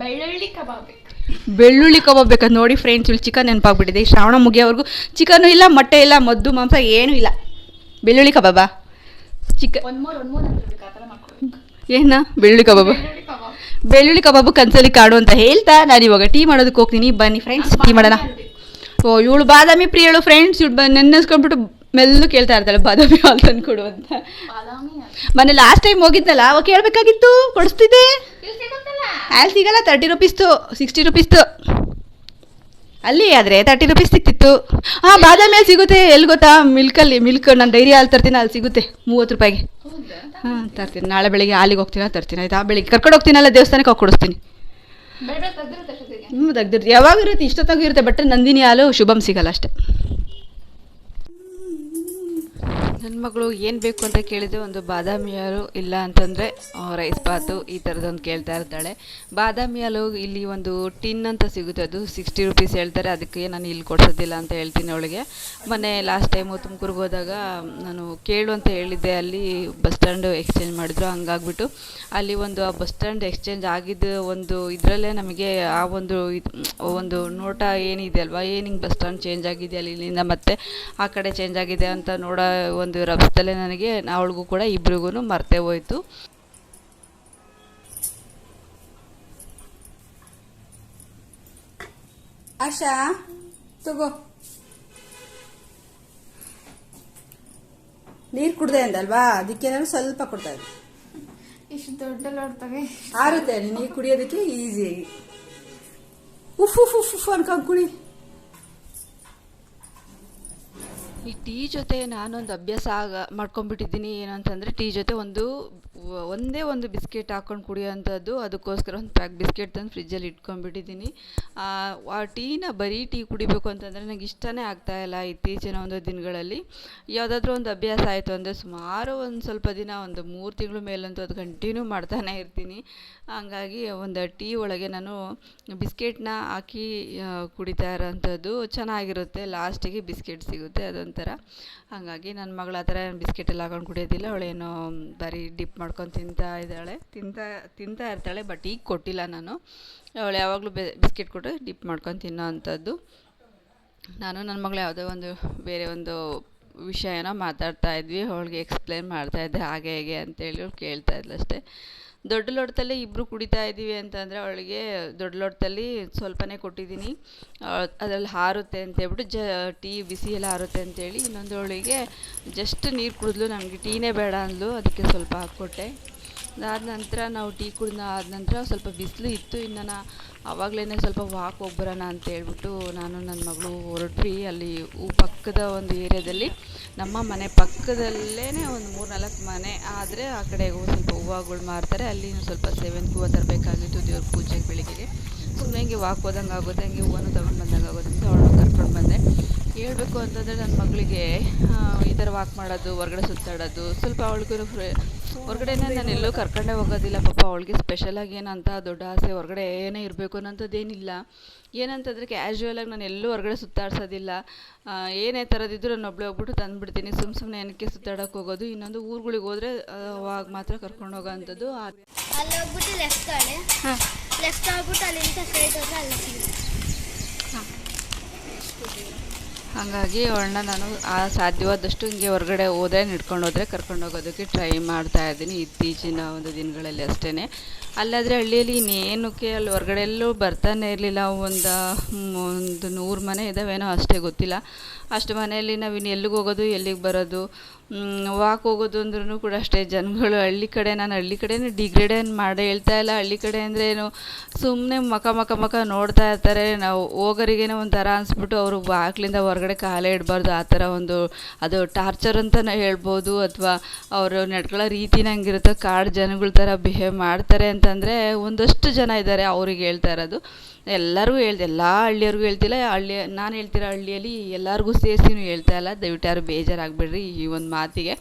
Speaker 2: ಬೆಳ್ಳುಳ್ಳಿ ಕಬಾಬ್ ಬೇಕು.
Speaker 1: ಬೆಳ್ಳುಳ್ಳಿ ಕಬಾಬ್ ಬೇಕಾ? ನೋಡಿ ಫ್ರೆಂಡ್ಸ್ ಇಲ್ಲಿ ಚಿಕನ್ ನೆನಪಾಗ್ಬಿಟ್ಟಿದೆ. ಶ್ರಾವಣ ಮುಗಿಯೋವರೆಗೂ ಚಿಕನ್ ಇಲ್ಲ ಮೊಟ್ಟೆ ಇಲ್ಲ ಮದ್ದು ಮಾಂಸ ಏನೂ ಇಲ್ಲ. ಬೆಳ್ಳುಳ್ಳಿ ಕಬಾಬಾ?
Speaker 2: ಚಿಕ್ಕ
Speaker 1: ಏನ? ಬೆಳ್ಳುಳ್ಳಿ ಕಬಾಬ್.
Speaker 2: ಬೆಳ್ಳುಳ್ಳಿ ಕಬಾಬ್.
Speaker 1: ಕನ್ಸಲ್ಲಿ ಕಾಡು ಅಂತ ಹೇಳ್ತಾ ನಾನು ಇವಾಗ ಟೀ ಮಾಡೋದಕ್ಕೆ ಹೋಗ್ತೀನಿ. ಬನ್ನಿ ಫ್ರೆಂಡ್ಸ್ ಟೀ ಮಾಡೋಣ. ಓ ಇವಳು ಬಾದಾಮಿ ಪ್ರಿಯಳು ಫ್ರೆಂಡ್ಸ್ ಇವಳು ಬಂದು ನೆನೆಸ್ಕೊಂಡ್ಬಿಟ್ಟು ಮೆಲ್ಲು ಕೇಳ್ತಾ ಇರ್ತಾಳೆ ಬಾದಾಮಿ ಹಾಲು ತಂದು ಕೊಡು ಅಂತ. ಮೊನ್ನೆ ಲಾಸ್ಟ್ ಟೈಮ್ ಹೋಗಿದ್ನಲ್ಲ ಅವಾಗ ಕೇಳಬೇಕಾಗಿತ್ತು. ಕೊಡಿಸ್ತಿದ್ದೆ. ಅಲ್ಲಿ ಸಿಗಲ್ಲ ತರ್ಟಿ ರುಪೀಸ್ದು ಸಿಕ್ಸ್ಟಿ ರುಪೀಸ್ತು ಅಲ್ಲಿ ಆದರೆ ತರ್ಟಿ ರುಪೀಸ್ ಸಿಕ್ತಿತ್ತು. ಹಾಂ ಬಾದಾಮಿ ಅಲ್ಲಿ ಸಿಗುತ್ತೆ? ಎಲ್ಲಿ ಗೊತ್ತಾ? ಮಿಲ್ಕಲ್ಲಿ ಮಿಲ್ಕ್ ನಾನು ಡೈರಿ ಹಾಲು ತರ್ತೀನಿ ಅಲ್ಲಿ ಸಿಗುತ್ತೆ ಮೂವತ್ತು ರೂಪಾಯಿಗೆ. ಹಾಂ ತರ್ತೀನಿ. ನಾಳೆ ಬೆಳಿಗ್ಗೆ ಹಾಲಿಗೆ ಹೋಗ್ತೀನ ತರ್ತೀನಿ ಆಯಿತಾ? ಬೆಳಿಗ್ಗೆ ಕರ್ಕೊಂಡು ಹೋಗ್ತೀನಲ್ಲ ದೇವಸ್ಥಾನಕ್ಕೆ ಹೋಗಿ ಕೊಡಿಸ್ತೀನಿ.
Speaker 2: ತೆಗ್ದಿರುತ್ತೆ
Speaker 1: ಹ್ಞೂ ತೆಗ್ದಿರ್ತಿ. ಯಾವಾಗ ಇರುತ್ತೆ? ಇಷ್ಟೊತ್ತಾಗೂ ಇರುತ್ತೆ ಬಟ್ ನಂದಿನಿ ಹಾಲು ಶುಭಮ್ ಸಿಗಲ್ಲ ಅಷ್ಟೇ. ನನ್ನ ಮಗಳು ಏನು ಬೇಕು ಅಂತ ಕೇಳಿದ್ರೆ ಒಂದು ಬಾದಾಮಿ ಹಾಲು ಇಲ್ಲ ಅಂತಂದರೆ ರೈಸ್ ಬಾತು ಈ ಥರದೊಂದು ಕೇಳ್ತಾ ಇರ್ತಾಳೆ. ಬಾದಾಮಿ ಹಾಲು ಇಲ್ಲಿ ಒಂದು ಟಿನ್ ಅಂತ ಸಿಗುತ್ತೆ. ಅದು ಸಿಕ್ಸ್ಟಿ ರುಪೀಸ್ ಹೇಳ್ತಾರೆ. ಅದಕ್ಕೆ ನಾನು ಇಲ್ಲಿ ಕೊಡ್ಸೋದಿಲ್ಲ ಅಂತ ಹೇಳ್ತೀನಿ ಅವಳಿಗೆ. ಮೊನ್ನೆ ಲಾಸ್ಟ್ ಟೈಮು ತುಮಕೂರಿಗೆ ಹೋದಾಗ, ನಾನು ಕೇಳು ಅಂತ ಹೇಳಿದ್ದೆ. ಅಲ್ಲಿ ಬಸ್ ಸ್ಟ್ಯಾಂಡು ಎಕ್ಸ್ಚೇಂಜ್ ಮಾಡಿದ್ರು. ಹಂಗಾಗ್ಬಿಟ್ಟು ಅಲ್ಲಿ ಒಂದು ಆ ಬಸ್ ಸ್ಟ್ಯಾಂಡ್ ಎಕ್ಸ್ಚೇಂಜ್ ಆಗಿದ್ದು ಒಂದು ಇದರಲ್ಲೇ ನಮಗೆ ಆ ಒಂದು ಒಂದು ನೋಟ ಏನಿದೆ ಅಲ್ವಾ? ಏನು ಹಿಂಗೆ ಬಸ್ ಸ್ಟ್ಯಾಂಡ್ ಚೇಂಜ್ ಆಗಿದೆ ಅಲ್ಲಿ ಇಲ್ಲಿಂದ ಮತ್ತೆ ಆ ಕಡೆ ಚೇಂಜ್ ಆಗಿದೆ ಅಂತ ನೋಡೋ ಒಂದು ರಭಸದಲ್ಲೇ ನನಗೆ ಅವಳಿಗೂ ಕೂಡ ಇಬ್ರಿಗೂ ಮರ್ತೇ ಹೋಯ್ತು. ಆಶಾ ತಗೋ. ನೀರು ಕುಡ್ದೆ ಅಂದಲ್ವಾ? ಅದಕ್ಕೆ ನಾನು ಸ್ವಲ್ಪ ಕೊಡ್ತಾ ಇದ್ದೆ.
Speaker 2: ಇಷ್ಟು ದೊಡ್ಡ ಲೋಡ್ತವೆ
Speaker 1: ಆರುತ್ತೆ ನೀರು ಕುಡಿಯೋದಕ್ಕೆ ಈಸಿಯಾಗಿ ಉಫ್ ಉಫ್ ಉಫ್ ಉಫ್ ಅನ್ಕೊಂಡು ಕುಡಿ. ಈ ಟೀ ಜೊತೆ ನಾನೊಂದು ಅಭ್ಯಾಸ ಆಗ ಮಾಡ್ಕೊಂಡ್ಬಿಟ್ಟಿದ್ದೀನಿ ಏನಂತಂದರೆ ಟೀ ಜೊತೆ ಒಂದು ಒಂದೇ ಒಂದು ಬಿಸ್ಕೆಟ್ ಹಾಕ್ಕೊಂಡು ಕುಡಿಯೋವಂಥದ್ದು, ಅದಕ್ಕೋಸ್ಕರ ಒಂದು ಪ್ಯಾಕ್ ಬಿಸ್ಕೆಟ್ ತಂದು ಫ್ರಿಜ್ಜಲ್ಲಿ ಇಟ್ಕೊಂಡ್ಬಿಟ್ಟಿದ್ದೀನಿ. ಆ ಟೀನ ಬರೀ ಟೀ ಕುಡಿಬೇಕು ಅಂತಂದರೆ ನನಗೆ ಇಷ್ಟನೇ ಆಗ್ತಾಯಿಲ್ಲ ಇತ್ತೀಚಿನ ಒಂದು ದಿನಗಳಲ್ಲಿ. ಯಾವುದಾದ್ರೂ ಒಂದು ಅಭ್ಯಾಸ ಆಯಿತು ಅಂದರೆ ಸುಮಾರು ಒಂದು ಸ್ವಲ್ಪ ದಿನ, ಒಂದು ಮೂರು ತಿಂಗಳ ಮೇಲಂತೂ ಅದು ಕಂಟಿನ್ಯೂ ಮಾಡ್ತಾನೆ ಇರ್ತೀನಿ. ಹಂಗಾಗಿ ಒಂದು ಟೀ ಒಳಗೆ ನಾನು ಬಿಸ್ಕೆಟ್ನ ಹಾಕಿ ಕುಡಿತಾ ಇರೋಂಥದ್ದು ಚೆನ್ನಾಗಿರುತ್ತೆ. ಲಾಸ್ಟಿಗೆ ಬಿಸ್ಕೆಟ್ ಸಿಗುತ್ತೆ ಅದೊಂಥರ. ಹಾಗಾಗಿ ನನ್ನ ಮಗಳ ಆ ಥರ ಬಿಸ್ಕೆಟ್ ಎಲ್ಲ ಹಾಕೊಂಡು ಕುಡಿಯೋದಿಲ್ಲ. ಅವಳೇನೋ, ಬರೀ ಡಿಪ್ ಮಾಡ್ಕೊಂಡು ತಿಂತಾ ಇದ್ದಾಳೆ. ತಿಂತಾ ತಿಂತಾ ಇರ್ತಾಳೆ ಬಟ್ ಈಗ ಕೊಟ್ಟಿಲ್ಲ ನಾನು. ಅವಳು ಯಾವಾಗಲೂ ಬಿಸ್ಕೆಟ್ ಕೊಟ್ಟರೆ ಡಿಪ್ ಮಾಡ್ಕೊಂಡು ತಿನ್ನೋ ಅಂಥದ್ದು. ನಾನು ನನ್ನ ಮಗಳು ಯಾವುದೋ ಒಂದು ಬೇರೆ ಒಂದು ವಿಷಯನ ಮಾತಾಡ್ತಾ ಇದ್ವಿ. ಅವಳಿಗೆ ಎಕ್ಸ್ಪ್ಲೇನ್ ಮಾಡ್ತಾ ಇದ್ದೆ, ಹಾಗೆ, ಹೇಗೆ ಅಂತೇಳಿ ಅವ್ಳು ಕೇಳ್ತಾ ಇದ್ಲು ಅಷ್ಟೇ. ದೊಡ್ಡ ಲೋಟದಲ್ಲೇ ಇಬ್ಬರು ಕುಡಿತಾ ಇದ್ದೀವಿ ಅಂತಂದರೆ ಅವಳಿಗೆ ದೊಡ್ಡ ಲೋಟದಲ್ಲಿ ಸ್ವಲ್ಪನೇ ಕೊಟ್ಟಿದ್ದೀನಿ. ಅದರಲ್ಲಿ ಹಾರುತ್ತೆ ಅಂತೇಳ್ಬಿಟ್ಟು ಜ, ಟೀ ಬಿಸಿ ಎಲ್ಲ ಹಾರುತ್ತೆ ಅಂತೇಳಿ ಇನ್ನೊಂದು ಅವಳಿಗೆ ಜಸ್ಟ್ ನೀರು ಕುಡಿದ್ಲು, ನಮಗೆ ಟೀನೇ ಬೇಡ ಅಂದ್ಲು, ಅದಕ್ಕೆ ಸ್ವಲ್ಪ ಹಾಕ್ಕೊಟ್ಟೆ. ಅದಾದ ನಂತರ ನಾವು ಟೀ ಕುಡಿದ ಆದ ನಂತರ ಸ್ವಲ್ಪ ಬಿಸಿಲು ಇತ್ತು ಇನ್ನು ನಾ ಸ್ವಲ್ಪ ವಾಕ್ ಹೋಗ್ಬರೋಣ ಅಂತ ಹೇಳ್ಬಿಟ್ಟು ನಾನು ನನ್ನ ಮಗಳು ಹೊರಟ್ವಿ. ಅಲ್ಲಿ ಪಕ್ಕದ ಒಂದು ಏರಿಯಾದಲ್ಲಿ ನಮ್ಮ ಮನೆ ಪಕ್ಕದಲ್ಲೇ ಒಂದು ಮೂರು ನಾಲ್ಕು ಮನೆ. ಆದರೆ ಆ ಕಡೆ ಸ್ವಲ್ಪ ಹೂವುಗಳು ಮಾರ್ತಾರೆ. ಅಲ್ಲಿ ಸ್ವಲ್ಪ ಸೇವಂತಿಗೆ ಹೂವು ತರಬೇಕಾಗಿತ್ತು ದೇವ್ರ ಪೂಜೆಗೆ ಬೆಳಿಗ್ಗೆಗೆ ಸುಮ್ಮನೆ ಹಿಂಗೆ ವಾಕ್ ಹೋದಂಗೆ ಆಗುತ್ತೆ ಹಂಗೆ ಹೂವನ್ನು ತಗೊಂಡು ಬಂದಂಗೆ ಆಗುತ್ತೆ ಅಂತ ಅವಳನ್ನು ಕರ್ಕೊಂಡು ಬಂದೆ. ಹೇಳ್ಬೇಕು ಅಂತಂದರೆ ನನ್ನ ಮಗಳಿಗೆ ಈ ಥರ ವಾಕ್ ಮಾಡೋದು ಹೊರಗಡೆ ಸುತ್ತಾಡೋದು ಸ್ವಲ್ಪ ಅವಳಿಗೂ ಫ್ರೇ ಹೊರಗಡೆನೇ ನಾನು ಎಲ್ಲೂ ಕರ್ಕೊಂಡೇ ಹೋಗೋದಿಲ್ಲ ಪಾಪ ಅವಳಿಗೆ ಸ್ಪೆಷಲಾಗಿ ಏನಂತ ದೊಡ್ಡ ಆಸೆ ಹೊರಗಡೆ ಏನೇ ಇರಬೇಕು ಅನ್ನೋಂಥದ್ದೇನಿಲ್ಲ. ಏನಂತಂದರೆ ಕ್ಯಾಶುವಲಾಗಿ ನಾನು ಎಲ್ಲೂ ಹೊರಗಡೆ ಸುತ್ತಾಡ್ಸೋದಿಲ್ಲ. ಏನೇ ಥರದಿದ್ದರೂ ನಾನು ಒಬ್ಳೆ ಹೋಗ್ಬಿಟ್ಟು ತಂದುಬಿಡ್ತೀನಿ ಸುಮ್ಮ ಸುಮ್ಮನೆ ಏನಕ್ಕೆ ಸುತ್ತಾಡೋಕೆ ಹೋಗೋದು ಇನ್ನೊಂದು ಊರುಗಳಿಗೆ ಹೋದರೆ ಅವಾಗ ಮಾತ್ರ ಕರ್ಕೊಂಡು ಹೋಗೋ ಅಂಥದ್ದು
Speaker 3: ಅಲ್ಲಿ ಹೋಗ್ಬಿಟ್ಟು ಲೆಫ್ಟ್ ಕಡೆ. ಲೆಫ್ಟ್ ಹೋಗ್ಬಿಟ್ಟು ಅಲ್ಲಿಂದ ಸ್ಟ್ರೈಟ್ ಹೋದ್ರೆ ಅಲ್ಲಿ ಸಿಗುತ್ತೆ
Speaker 1: ಹಾಗಾಗಿ ಅವಳನ್ನ ನಾನು ಆ ಸಾಧ್ಯವಾದಷ್ಟು ಹಿಂಗೆ ಹೊರಗಡೆ ಹೋದ್ರೆ, ನಡ್ಕೊಂಡು ಹೋದರೆ ಕರ್ಕೊಂಡು ಹೋಗೋದಕ್ಕೆ ಟ್ರೈ ಮಾಡ್ತಾ ಇದ್ದೀನಿ ಇತ್ತೀಚಿನ ಒಂದು ದಿನಗಳಲ್ಲಿ ಅಷ್ಟೇ ಅಲ್ಲಾದರೆ ಹಳ್ಳಿಯಲ್ಲಿ ಇನ್ನೇನಕ್ಕೆ ಅಲ್ಲಿ ಹೊರಗಡೆ ಎಲ್ಲೂ ಬರ್ತಾನೆ ಇರಲಿಲ್ಲ. ಒಂದು ಒಂದು ನೂರು ಮನೆ ಇದ್ದಾವೇನೋ ಅಷ್ಟೇ ಗೊತ್ತಿಲ್ಲ. ಅಷ್ಟು ಮನೆಯಲ್ಲಿ ನಾವು ಇನ್ನು ಎಲ್ಲಿಗೆ ಹೋಗೋದು, ಎಲ್ಲಿಗೆ ಬರೋದು ವಾಕ್ ಹೋಗೋದು ಅಂದ್ರೂ ಕೂಡ ಅಷ್ಟೇ. ಜನಗಳು ಹಳ್ಳಿ ಕಡೆ, ನಾನು ಹಳ್ಳಿ ಕಡೆನೇ ಡಿಗ್ರೇಡ್ ಮಾಡೇ, ಹೇಳ್ತಾ ಇಲ್ಲ. ಹಳ್ಳಿ ಕಡೆ ಅಂದರೆ ಏನು ಸುಮ್ಮನೆ ಮಕ ಮಕ ಮಕ ನೋಡ್ತಾ ಇರ್ತಾರೆ. ನಾವು ಹೋಗೋರಿಗೇನೋ ಒಂಥರ ಅನಿಸ್ಬಿಟ್ಟು ಅವರು ವಾಕ್ಲಿಂದ ಹೊರಗಡೆ ಕಾಲೇ ಇಡಬಾರ್ದು. ಆ ಥರ ಒಂದು, ಅದು ಟಾರ್ಚರ್ ಅಂತಲೇ ಹೇಳ್ಬೋದು. ಅಥವಾ ಅವರು ನಡ್ಕೊಳ್ಳೋ ರೀತಿ ಹಂಗಿರುತ್ತೋ. ಕಾಡು ಜನಗಳ ಥರ ಬಿಹೇವ್ ಮಾಡ್ತಾರೆ ಅಂತಂದರೆ ಒಂದಷ್ಟು ಜನ ಇದ್ದಾರೆ ಅವ್ರಿಗೆ ಹೇಳ್ತಾ ಇರೋದು. ಎಲ್ಲರಿಗೂ ಹೇಳ್ದೆ, ಎಲ್ಲ ಹಳ್ಳಿಯವ್ರಿಗೂ ಹೇಳ್ತಿಲ್ಲ. ಹಳ್ಳಿ, ನಾನು ಹೇಳ್ತಿರೋ ಹಳ್ಳಿಯಲ್ಲಿ ಎಲ್ಲರಿಗೂ ಸೇರಿಸಿನೂ ಹೇಳ್ತಾ ಇಲ್ಲ. ದಯವಿಟ್ಟು ಯಾರು ಬೇಜಾರಾಗಬೇಡ್ರಿ. ಈ ಒಂದು ಮಾತಿಗೆ.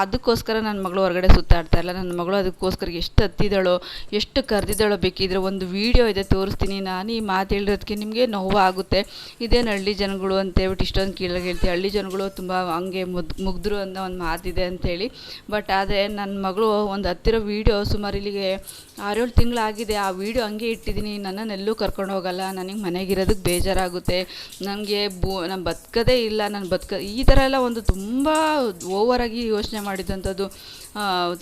Speaker 1: ಅದಕ್ಕೋಸ್ಕರ ನನ್ನ ಮಗಳು ಹೊರಗಡೆ ಸುತ್ತಾಡ್ತಾ ಇಲ್ಲ ನನ್ನ ಮಗಳು ಅದಕ್ಕೋಸ್ಕರ ಎಷ್ಟು ಹತ್ತಿದಾಳೋ, ಎಷ್ಟು ಕರೆದಿದ್ದಾಳೋ ಬೇಕಿದ್ರೆ ಒಂದು ವಿಡಿಯೋ ಇದೆ ತೋರಿಸ್ತೀನಿ. ನಾನು ಈ ಮಾತು ಹೇಳಿರೋದಕ್ಕೆ ನಿಮಗೆ ನೋವಾಗುತ್ತೆ. ಇದೇನು ಹಳ್ಳಿ ಜನಗಳು ಅಂತ ಹೇಳ್ಬಿಟ್ಟು ಇಷ್ಟೊಂದು ಕೀಳಾಗಿ ಹೇಳ್ತೀವಿ ಹಳ್ಳಿ ಜನಗಳು ತುಂಬ ಹಂಗೆ ಮುದ್ ಮುಗ್ಧರು ಅನ್ನೋ ಒಂದು ಮಾತಿದೆ ಅಂಥೇಳಿ ಬಟ್ ಆದರೆ ನನ್ನ ಮಗಳು ಒಂದು ಹತ್ತಿರೋ ವೀಡಿಯೋ ಸುಮಾರು ಇಲ್ಲಿಗೆ ಆರೇಳು ತಿಂಗಳಾಗಿದೆ. ಆ ವೀಡಿಯೋ ಹಂಗೆ ಇಟ್ಟಿದ್ದೀನಿ. ನನ್ನನ್ನೆಲ್ಲೂ ಕರ್ಕೊಂಡು ಹೋಗಲ್ಲ. ನನಗೆ ಮನೆಗಿರೋದಕ್ಕೆ ಬೇಜಾರಾಗುತ್ತೆ. ನನಗೆ ಬೂ, ನಾನು ಬದುಕೋದೇ ಇಲ್ಲ. ನಾನು ಬದುಕ, ಈ ಥರ ಎಲ್ಲ ಒಂದು ತುಂಬ ಓವರಾಗಿ ಯೋಚನೆ ಮಾಡಿದಂಥದ್ದು.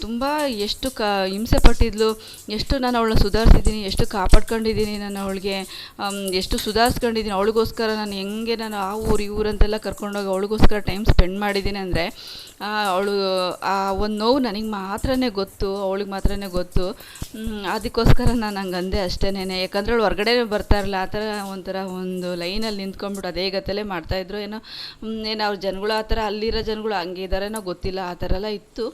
Speaker 1: ತುಂಬ ಎಷ್ಟು ಕ, ಹಿಂಸೆ ಪಟ್ಟಿದ್ಲು. ಎಷ್ಟು ನಾನು ಅವಳನ್ನ ಸುಧಾರಿಸಿದ್ದೀನಿ. ಎಷ್ಟು ಕಾಪಾಡ್ಕೊಂಡಿದ್ದೀನಿ ನಾನು ಅವಳಿಗೆ. ಎಷ್ಟು ಸುಧಾರಿಸ್ಕೊಂಡಿದ್ದೀನಿ. ಅವಳಿಗೋಸ್ಕರ ನಾನು ಹೆಂಗೆ ನಾನು ಆ ಊರು, ಈ ಊರಂತೆಲ್ಲ ಕರ್ಕೊಂಡೋಗಿ ಅವಳಿಗೋಸ್ಕರ ಟೈಮ್ ಸ್ಪೆಂಡ್ ಮಾಡಿದ್ದೀನಿ ಅಂದರೆ ಅವಳು, ಆ ಒಂದು ನೋವು ನನಗೆ ಮಾತ್ರನೇ ಗೊತ್ತು. ಅವಳಿಗೆ ಮಾತ್ರನೇ ಗೊತ್ತು. ಅದಕ್ಕೋಸ್ಕರ ನಾನು ಹಂಗೆ ಅಂದೆ ಅಷ್ಟೇನೆ ಯಾಕಂದ್ರೆ ಅವ್ಳು ಹೊರಗಡೆ ಬರ್ತಾ ಇರಲಿಲ್ಲ. ಆ ಥರ ಒಂಥರ ಒಂದು ಲೈನಲ್ಲಿ ನಿಂತ್ಕೊಂಡ್ಬಿಟ್ಟು ಅದೇ ಗತಲೇ ಮಾಡ್ತಾಯಿದ್ರು ಏನೋ ಏನೋ ಅವ್ರ ಜನಗಳು ಆ ಥರ ಅಲ್ಲಿರೋ ಜನಗಳು ಹಂಗೆ ಇದ್ದಾರೇನೋ ಗೊತ್ತಿಲ್ಲ. ಆ ಥರ ಎಲ್ಲ ಇತ್ತು.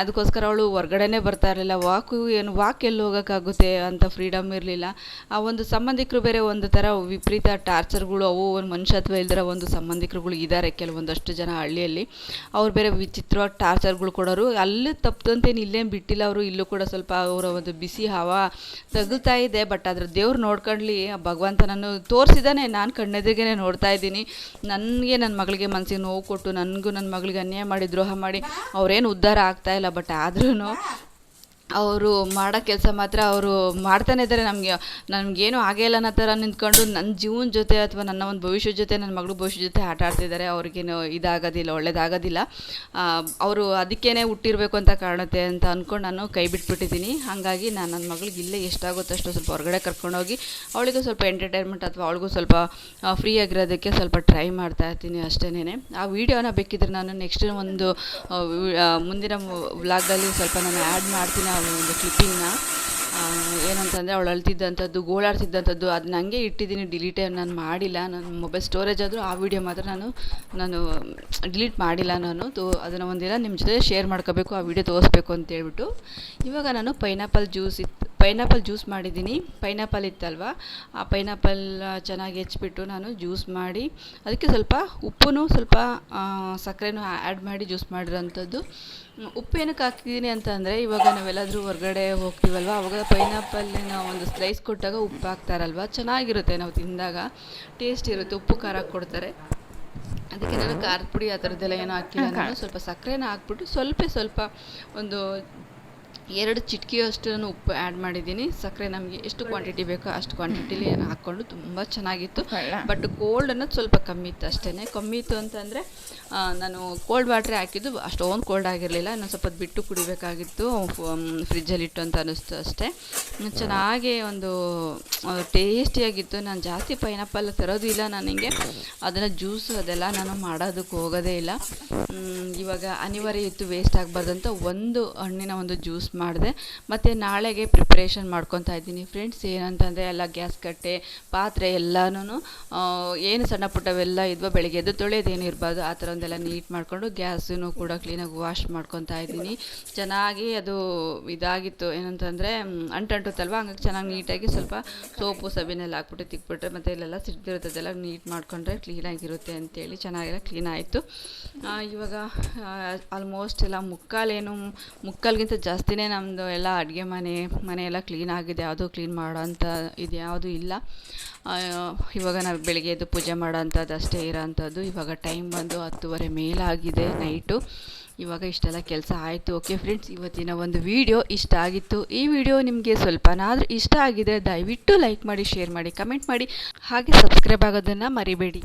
Speaker 1: ಅದಕ್ಕೋಸ್ಕರ ಅವಳು ಹೊರಗಡೆನೇ ಬರ್ತಾ ಇರಲಿಲ್ಲ. ವಾಕು, ಏನು, ವಾಕ್ ಎಲ್ಲಿ ಹೋಗೋಕ್ಕಾಗುತ್ತೆ ಅಂತ ಫ್ರೀಡಮ್ ಇರಲಿಲ್ಲ. ಆ ಒಂದು ಸಂಬಂಧಿಕರು ಬೇರೆ ಒಂದು ಥರ ವಿಪರೀತ ಟಾರ್ಚರ್ಗಳು, ಅವು ಒಂದು ಮನುಷ್ಯತ್ವ ಇಲ್ದಿರೋ ಒಂದು ಸಂಬಂಧಿಕರುಗಳು ಇದ್ದಾರೆ ಕೆಲವೊಂದಷ್ಟು ಜನ ಹಳ್ಳಿಯಲ್ಲಿ. ಅವ್ರು ಬೇರೆ ವಿಚಿತ್ರವಾಗಿ ಟಾರ್ಚರ್ಗಳು ಕೊಡೋರು. ಅಲ್ಲಿ ತಪ್ಪದಂತೇನು ಇಲ್ಲೇನು ಬಿಟ್ಟಿಲ್ಲ ಅವರು. ಇಲ್ಲೂ ಕೂಡ ಸ್ವಲ್ಪ ಅವರ ಒಂದು ಬಿಸಿ ಹವಾ ತಗುಲ್ತಾ ಇದೆ ಬಟ್ ಅದ್ರ ದೇವ್ರು ನೋಡ್ಕೊಳ್ಳಿ ಭಗವಂತ ನಾನು ತೋರಿಸಿದ್ದಾನೆ ನಾನು ಕಣ್ಣೆದ್ರಿಗೆ ನೋಡ್ತಾ ಇದ್ದೀನಿ. ನನಗೆ ನನ್ನ ಮಗಳಿಗೆ ಮನಸ್ಸಿಗೆ ನೋವು ಕೊಟ್ಟು, ನನಗೂ ನನ್ನ ಮಗಳಿಗೆ ಅನ್ಯಾಯ ಮಾಡಿ, ದ್ರೋಹ ಮಾಡಿ, ಅವ್ರೇನು ಉದ್ಧಾರ ಆಗ್ತಾ ಇಲ್ಲ. ಬಟ್ ಆದ್ರೂ ಅವರು ಮಾಡೋ ಕೆಲಸ ಮಾತ್ರ ಅವರು ಮಾಡ್ತಾನೆ ಇದ್ದಾರೆ. ನಮಗೆ ನನಗೇನು ಆಗೇ ಇಲ್ಲ ಅನ್ನೋ ಥರ ನಿಂತ್ಕೊಂಡು ನನ್ನ ಜೀವನ ಜೊತೆ ಅಥವಾ ನನ್ನ ಒಂದು ಭವಿಷ್ಯದ ಜೊತೆ, ನನ್ನ ಮಗಳು ಭವಿಷ್ಯದ ಜೊತೆ ಆಟ ಆಡ್ತಿದ್ದಾರೆ. ಅವ್ರಿಗೇನು ಇದಾಗೋದಿಲ್ಲ, ಒಳ್ಳೇದಾಗೋದಿಲ್ಲ. ಅವರು ಅದಕ್ಕೇನೆ ಹುಟ್ಟಿರಬೇಕು ಅಂತ ಕಾಣುತ್ತೆ ಅಂತ ಅಂದ್ಕೊಂಡು ನಾನು ಕೈ ಬಿಟ್ಬಿಟ್ಟಿದ್ದೀನಿ. ಹಾಗಾಗಿ ನಾನು ನನ್ನ ಮಗಳಿಗೆ ಇಲ್ಲೇ ಎಷ್ಟಾಗುತ್ತೋ ಅಷ್ಟು ಸ್ವಲ್ಪ ಹೊರಗಡೆ ಕರ್ಕೊಂಡೋಗಿ ಅವಳಿಗೂ ಸ್ವಲ್ಪ ಎಂಟರ್ಟೈನ್ಮೆಂಟ್ ಅಥವಾ ಅವಳಿಗೂ ಸ್ವಲ್ಪ ಫ್ರೀ ಆಗಿರೋದಕ್ಕೆ ಸ್ವಲ್ಪ ಟ್ರೈ ಮಾಡ್ತಾ ಇರ್ತೀನಿ ಅಷ್ಟೇನೆ ಆ ವಿಡಿಯೋನ ಬೇಕಿದ್ರೆ ನಾನು ನೆಕ್ಸ್ಟ್ ಒಂದು ಮುಂದಿನ ವ್ಲಾಗಲ್ಲಿ ಸ್ವಲ್ಪ ನಾನು ಆ್ಯಡ್ ಮಾಡ್ತೀನಿ ಆ ಒಂದು ಕ್ಲಿಪ್ಪಿಂಗ್ನ ಏನಂತಂದರೆ ಅವಳು ಅಳ್ತಿದ್ದಂಥದ್ದು, ಗೋಳಾಡ್ತಿದ್ದಂಥದ್ದು ಅದನ್ನ ನನಗೆ ಇಟ್ಟಿದ್ದೀನಿ ಡಿಲೀಟ್ ನಾನು ಮಾಡಿಲ್ಲ. ನನ್ನ ಮೊಬೈಲ್ ಸ್ಟೋರೇಜ್ ಆದರೂ ಆ ವಿಡಿಯೋ ಮಾತ್ರ ನಾನು ನಾನು ಡಿಲೀಟ್ ಮಾಡಿಲ್ಲ ನಾನು. ತೋ, ಅದನ್ನು ಒಂದಿನ ನಿಮ್ಮ ಜೊತೆ ಶೇರ್ ಮಾಡ್ಕೋಬೇಕು, ಆ ವಿಡಿಯೋ ತೋರಿಸ್ಬೇಕು ಅಂತೇಳ್ಬಿಟ್ಟು ಇವಾಗ ನಾನು ಪೈನಾಪಲ್ ಜ್ಯೂಸ್ ಇತ್ತು. ಪೈನಾಪಲ್ ಜ್ಯೂಸ್ ಮಾಡಿದ್ದೀನಿ. ಪೈನಾಪಲ್ ಇತ್ತಲ್ವ? ಆ ಪೈನಾಪಲ್ ಚೆನ್ನಾಗಿ ಹೆಚ್ಚಿಬಿಟ್ಟು ನಾನು ಜ್ಯೂಸ್ ಮಾಡಿ ಅದಕ್ಕೆ ಸ್ವಲ್ಪ ಉಪ್ಪು ಸ್ವಲ್ಪ ಸಕ್ಕರೆನೂ ಆ್ಯಡ್ ಮಾಡಿ ಜ್ಯೂಸ್ ಮಾಡಿರೋಂಥದ್ದು. ಉಪ್ಪು ಏನಕ್ಕೆ ಹಾಕಿದ್ದೀನಿ ಅಂತಂದರೆ ಇವಾಗ ನಾವೆಲ್ಲಾದರೂ ಹೊರಗಡೆ ಹೋಗ್ತೀವಲ್ವ? ಅವಾಗ ಪೈನಾಪಲ್ಲಿನ ಒಂದು ಸ್ಲೈಸ್ ಕೊಟ್ಟಾಗ ಉಪ್ಪು ಹಾಕ್ತಾರಲ್ವ? ಚೆನ್ನಾಗಿರುತ್ತೆ ನಾವು ತಿಂದಾಗ. ಟೇಸ್ಟ್ ಇರುತ್ತೆ ಉಪ್ಪು ಖಾರ ಕೊಡ್ತಾರೆ. ಅದಕ್ಕೆ ನಾನು ಖಾರದ ಪುಡಿ ಆ ಥರದ್ದೆಲ್ಲ ಏನೂ ಹಾಕಿಲ್ಲ. ನಾನು ಸ್ವಲ್ಪ ಸಕ್ಕರೆನ ಹಾಕ್ಬಿಟ್ಟು ಸ್ವಲ್ಪ ಸ್ವಲ್ಪ ಒಂದು ಎರಡು ಚಿಟಕಿಯಷ್ಟು ನಾನು ಉಪ್ಪು ಆ್ಯಡ್ ಮಾಡಿದ್ದೀನಿ. ಸಕ್ಕರೆ ನಮಗೆ ಎಷ್ಟು ಕ್ವಾಂಟಿಟಿ ಬೇಕೋ ಅಷ್ಟು ಕ್ವಾಂಟಿಟಿಲಿ ಹಾಕ್ಕೊಂಡು ತುಂಬ ಚೆನ್ನಾಗಿತ್ತು. ಬಟ್ ಕೋಲ್ಡ್ ಅನ್ನೋದು ಸ್ವಲ್ಪ ಕಮ್ಮಿ ಇತ್ತು ಅಷ್ಟೇ ಕಮ್ಮಿ ಇತ್ತು ಅಂತಂದರೆ ನಾನು ಕೋಲ್ಡ್ ವಾಟ್ರೇ ಹಾಕಿದ್ದು ಅಷ್ಟೊಂದು ಕೋಲ್ಡ್ ಆಗಿರಲಿಲ್ಲ. ಇನ್ನೊಂದು ಸ್ವಲ್ಪ ಬಿಟ್ಟು ಕುಡಿಬೇಕಾಗಿತ್ತು. ಫ್ರಿಜ್ಜಲ್ಲಿ ಇಟ್ಟು ಅಂತ ಅನ್ನಿಸ್ತು ಅಷ್ಟೇ. ಚೆನ್ನಾಗಿ ಒಂದು ಟೇಸ್ಟಿಯಾಗಿತ್ತು ನಾನು ಜಾಸ್ತಿ ಪೈನಾಪಲ್ ತರೋದಿಲ್ಲ ಇಲ್ಲ ನನಗೆ ಅದನ್ನು ಜ್ಯೂಸು ಅದೆಲ್ಲ ನಾನು ಮಾಡೋದಕ್ಕೆ ಹೋಗೋದೇ ಇಲ್ಲ. ಇವಾಗ ಅನಿವಾರ್ಯ ಇತ್ತು ವೇಸ್ಟ್ ಆಗಬಾರ್ದಂತ ಒಂದು ಹಣ್ಣಿನ ಒಂದು ಜ್ಯೂಸ್ ಮಾಡಿದೆ. ಮತ್ತು ನಾಳೆಗೆ ಪ್ರಿಪ್ರೇಷನ್ ಮಾಡ್ಕೊತಾ ಇದ್ದೀನಿ. ಫ್ರೆಂಡ್ಸ್ ಏನಂತಂದರೆ ಎಲ್ಲ ಗ್ಯಾಸ್ ಕಟ್ಟೆ, ಪಾತ್ರೆ ಎಲ್ಲನೂ ಏನು ಸಣ್ಣ ಪುಟ್ಟವೆಲ್ಲ ಇದ್ವೋ ಬೆಳಗ್ಗೆ ಎದ್ದು ತೊಳೆಯೋದೇನು ಇರಬಾರ್ದು. ಆ ಥರ ಒಂದೆಲ್ಲ ನೀಟ್ ಮಾಡಿಕೊಂಡು ಗ್ಯಾಸನ್ನು ಕೂಡ ಕ್ಲೀನಾಗಿ ವಾಶ್ ಮಾಡ್ಕೊತಾ ಇದ್ದೀನಿ. ಚೆನ್ನಾಗಿ ಅದು ಇದಾಗಿತ್ತು. ಏನಂತಂದರೆ ಅಂಟಂಟುತ್ತಲ್ವ? ಹಂಗಾಗಿ ಚೆನ್ನಾಗಿ ನೀಟಾಗಿ ಸ್ವಲ್ಪ ಸೋಪು ಸಬೀನೆಲ್ಲ ಹಾಕ್ಬಿಟ್ಟು ತಿಕ್ಬಿಟ್ರೆ ಮತ್ತು ಇಲ್ಲೆಲ್ಲ ಸಿಡ್ದಿರುತ್ತದೆಲ್ಲ ನೀಟ್ ಮಾಡಿಕೊಂಡ್ರೆ ಕ್ಲೀನಾಗಿರುತ್ತೆ ಅಂತೇಳಿ ಚೆನ್ನಾಗೆಲ್ಲ ಕ್ಲೀನ್ ಆಯಿತು. ಇವಾಗ ಆಲ್ಮೋಸ್ಟ್ ಎಲ್ಲ ಮುಕ್ಕಾಲೇನು, ಮುಕ್ಕಾಲ್ಗಿಂತ ಜಾಸ್ತಿನೇ ನಮ್ಮದು ಎಲ್ಲ ಅಡುಗೆ ಮನೆ ಮನೆ ಎಲ್ಲ ಕ್ಲೀನ್ ಆಗಿದೆ. ಯಾವುದೂ ಕ್ಲೀನ್ ಮಾಡೋಂಥ ಇದು ಯಾವುದೂ ಇಲ್ಲ. ಇವಾಗ ನಾವು ಬೆಳಗ್ಗೆ ಎದ್ದು ಪೂಜೆ ಮಾಡೋಂಥದ್ದು ಅಷ್ಟೇ ಇರೋಂಥದ್ದು. ಇವಾಗ ಟೈಮ್ ಬಂದು ಹತ್ತುವರೆ ಮೇಲಾಗಿದೆ ನೈಟು ಇವಾಗ ಇಷ್ಟೆಲ್ಲ ಕೆಲಸ ಆಯಿತು. ಓಕೆ ಫ್ರೆಂಡ್ಸ್ ಇವತ್ತಿನ ಒಂದು ವಿಡಿಯೋ ಇಷ್ಟ ಆಗಿತ್ತು. ಈ ವಿಡಿಯೋ ನಿಮಗೆ ಸ್ವಲ್ಪನಾದರೂ ಇಷ್ಟ ಆಗಿದೆ ದಯವಿಟ್ಟು ಲೈಕ್ ಮಾಡಿ ಶೇರ್ ಮಾಡಿ ಕಮೆಂಟ್ ಮಾಡಿ. ಹಾಗೆ ಸಬ್ಸ್ಕ್ರೈಬ್ ಆಗೋದನ್ನು ಮರಿಬೇಡಿ.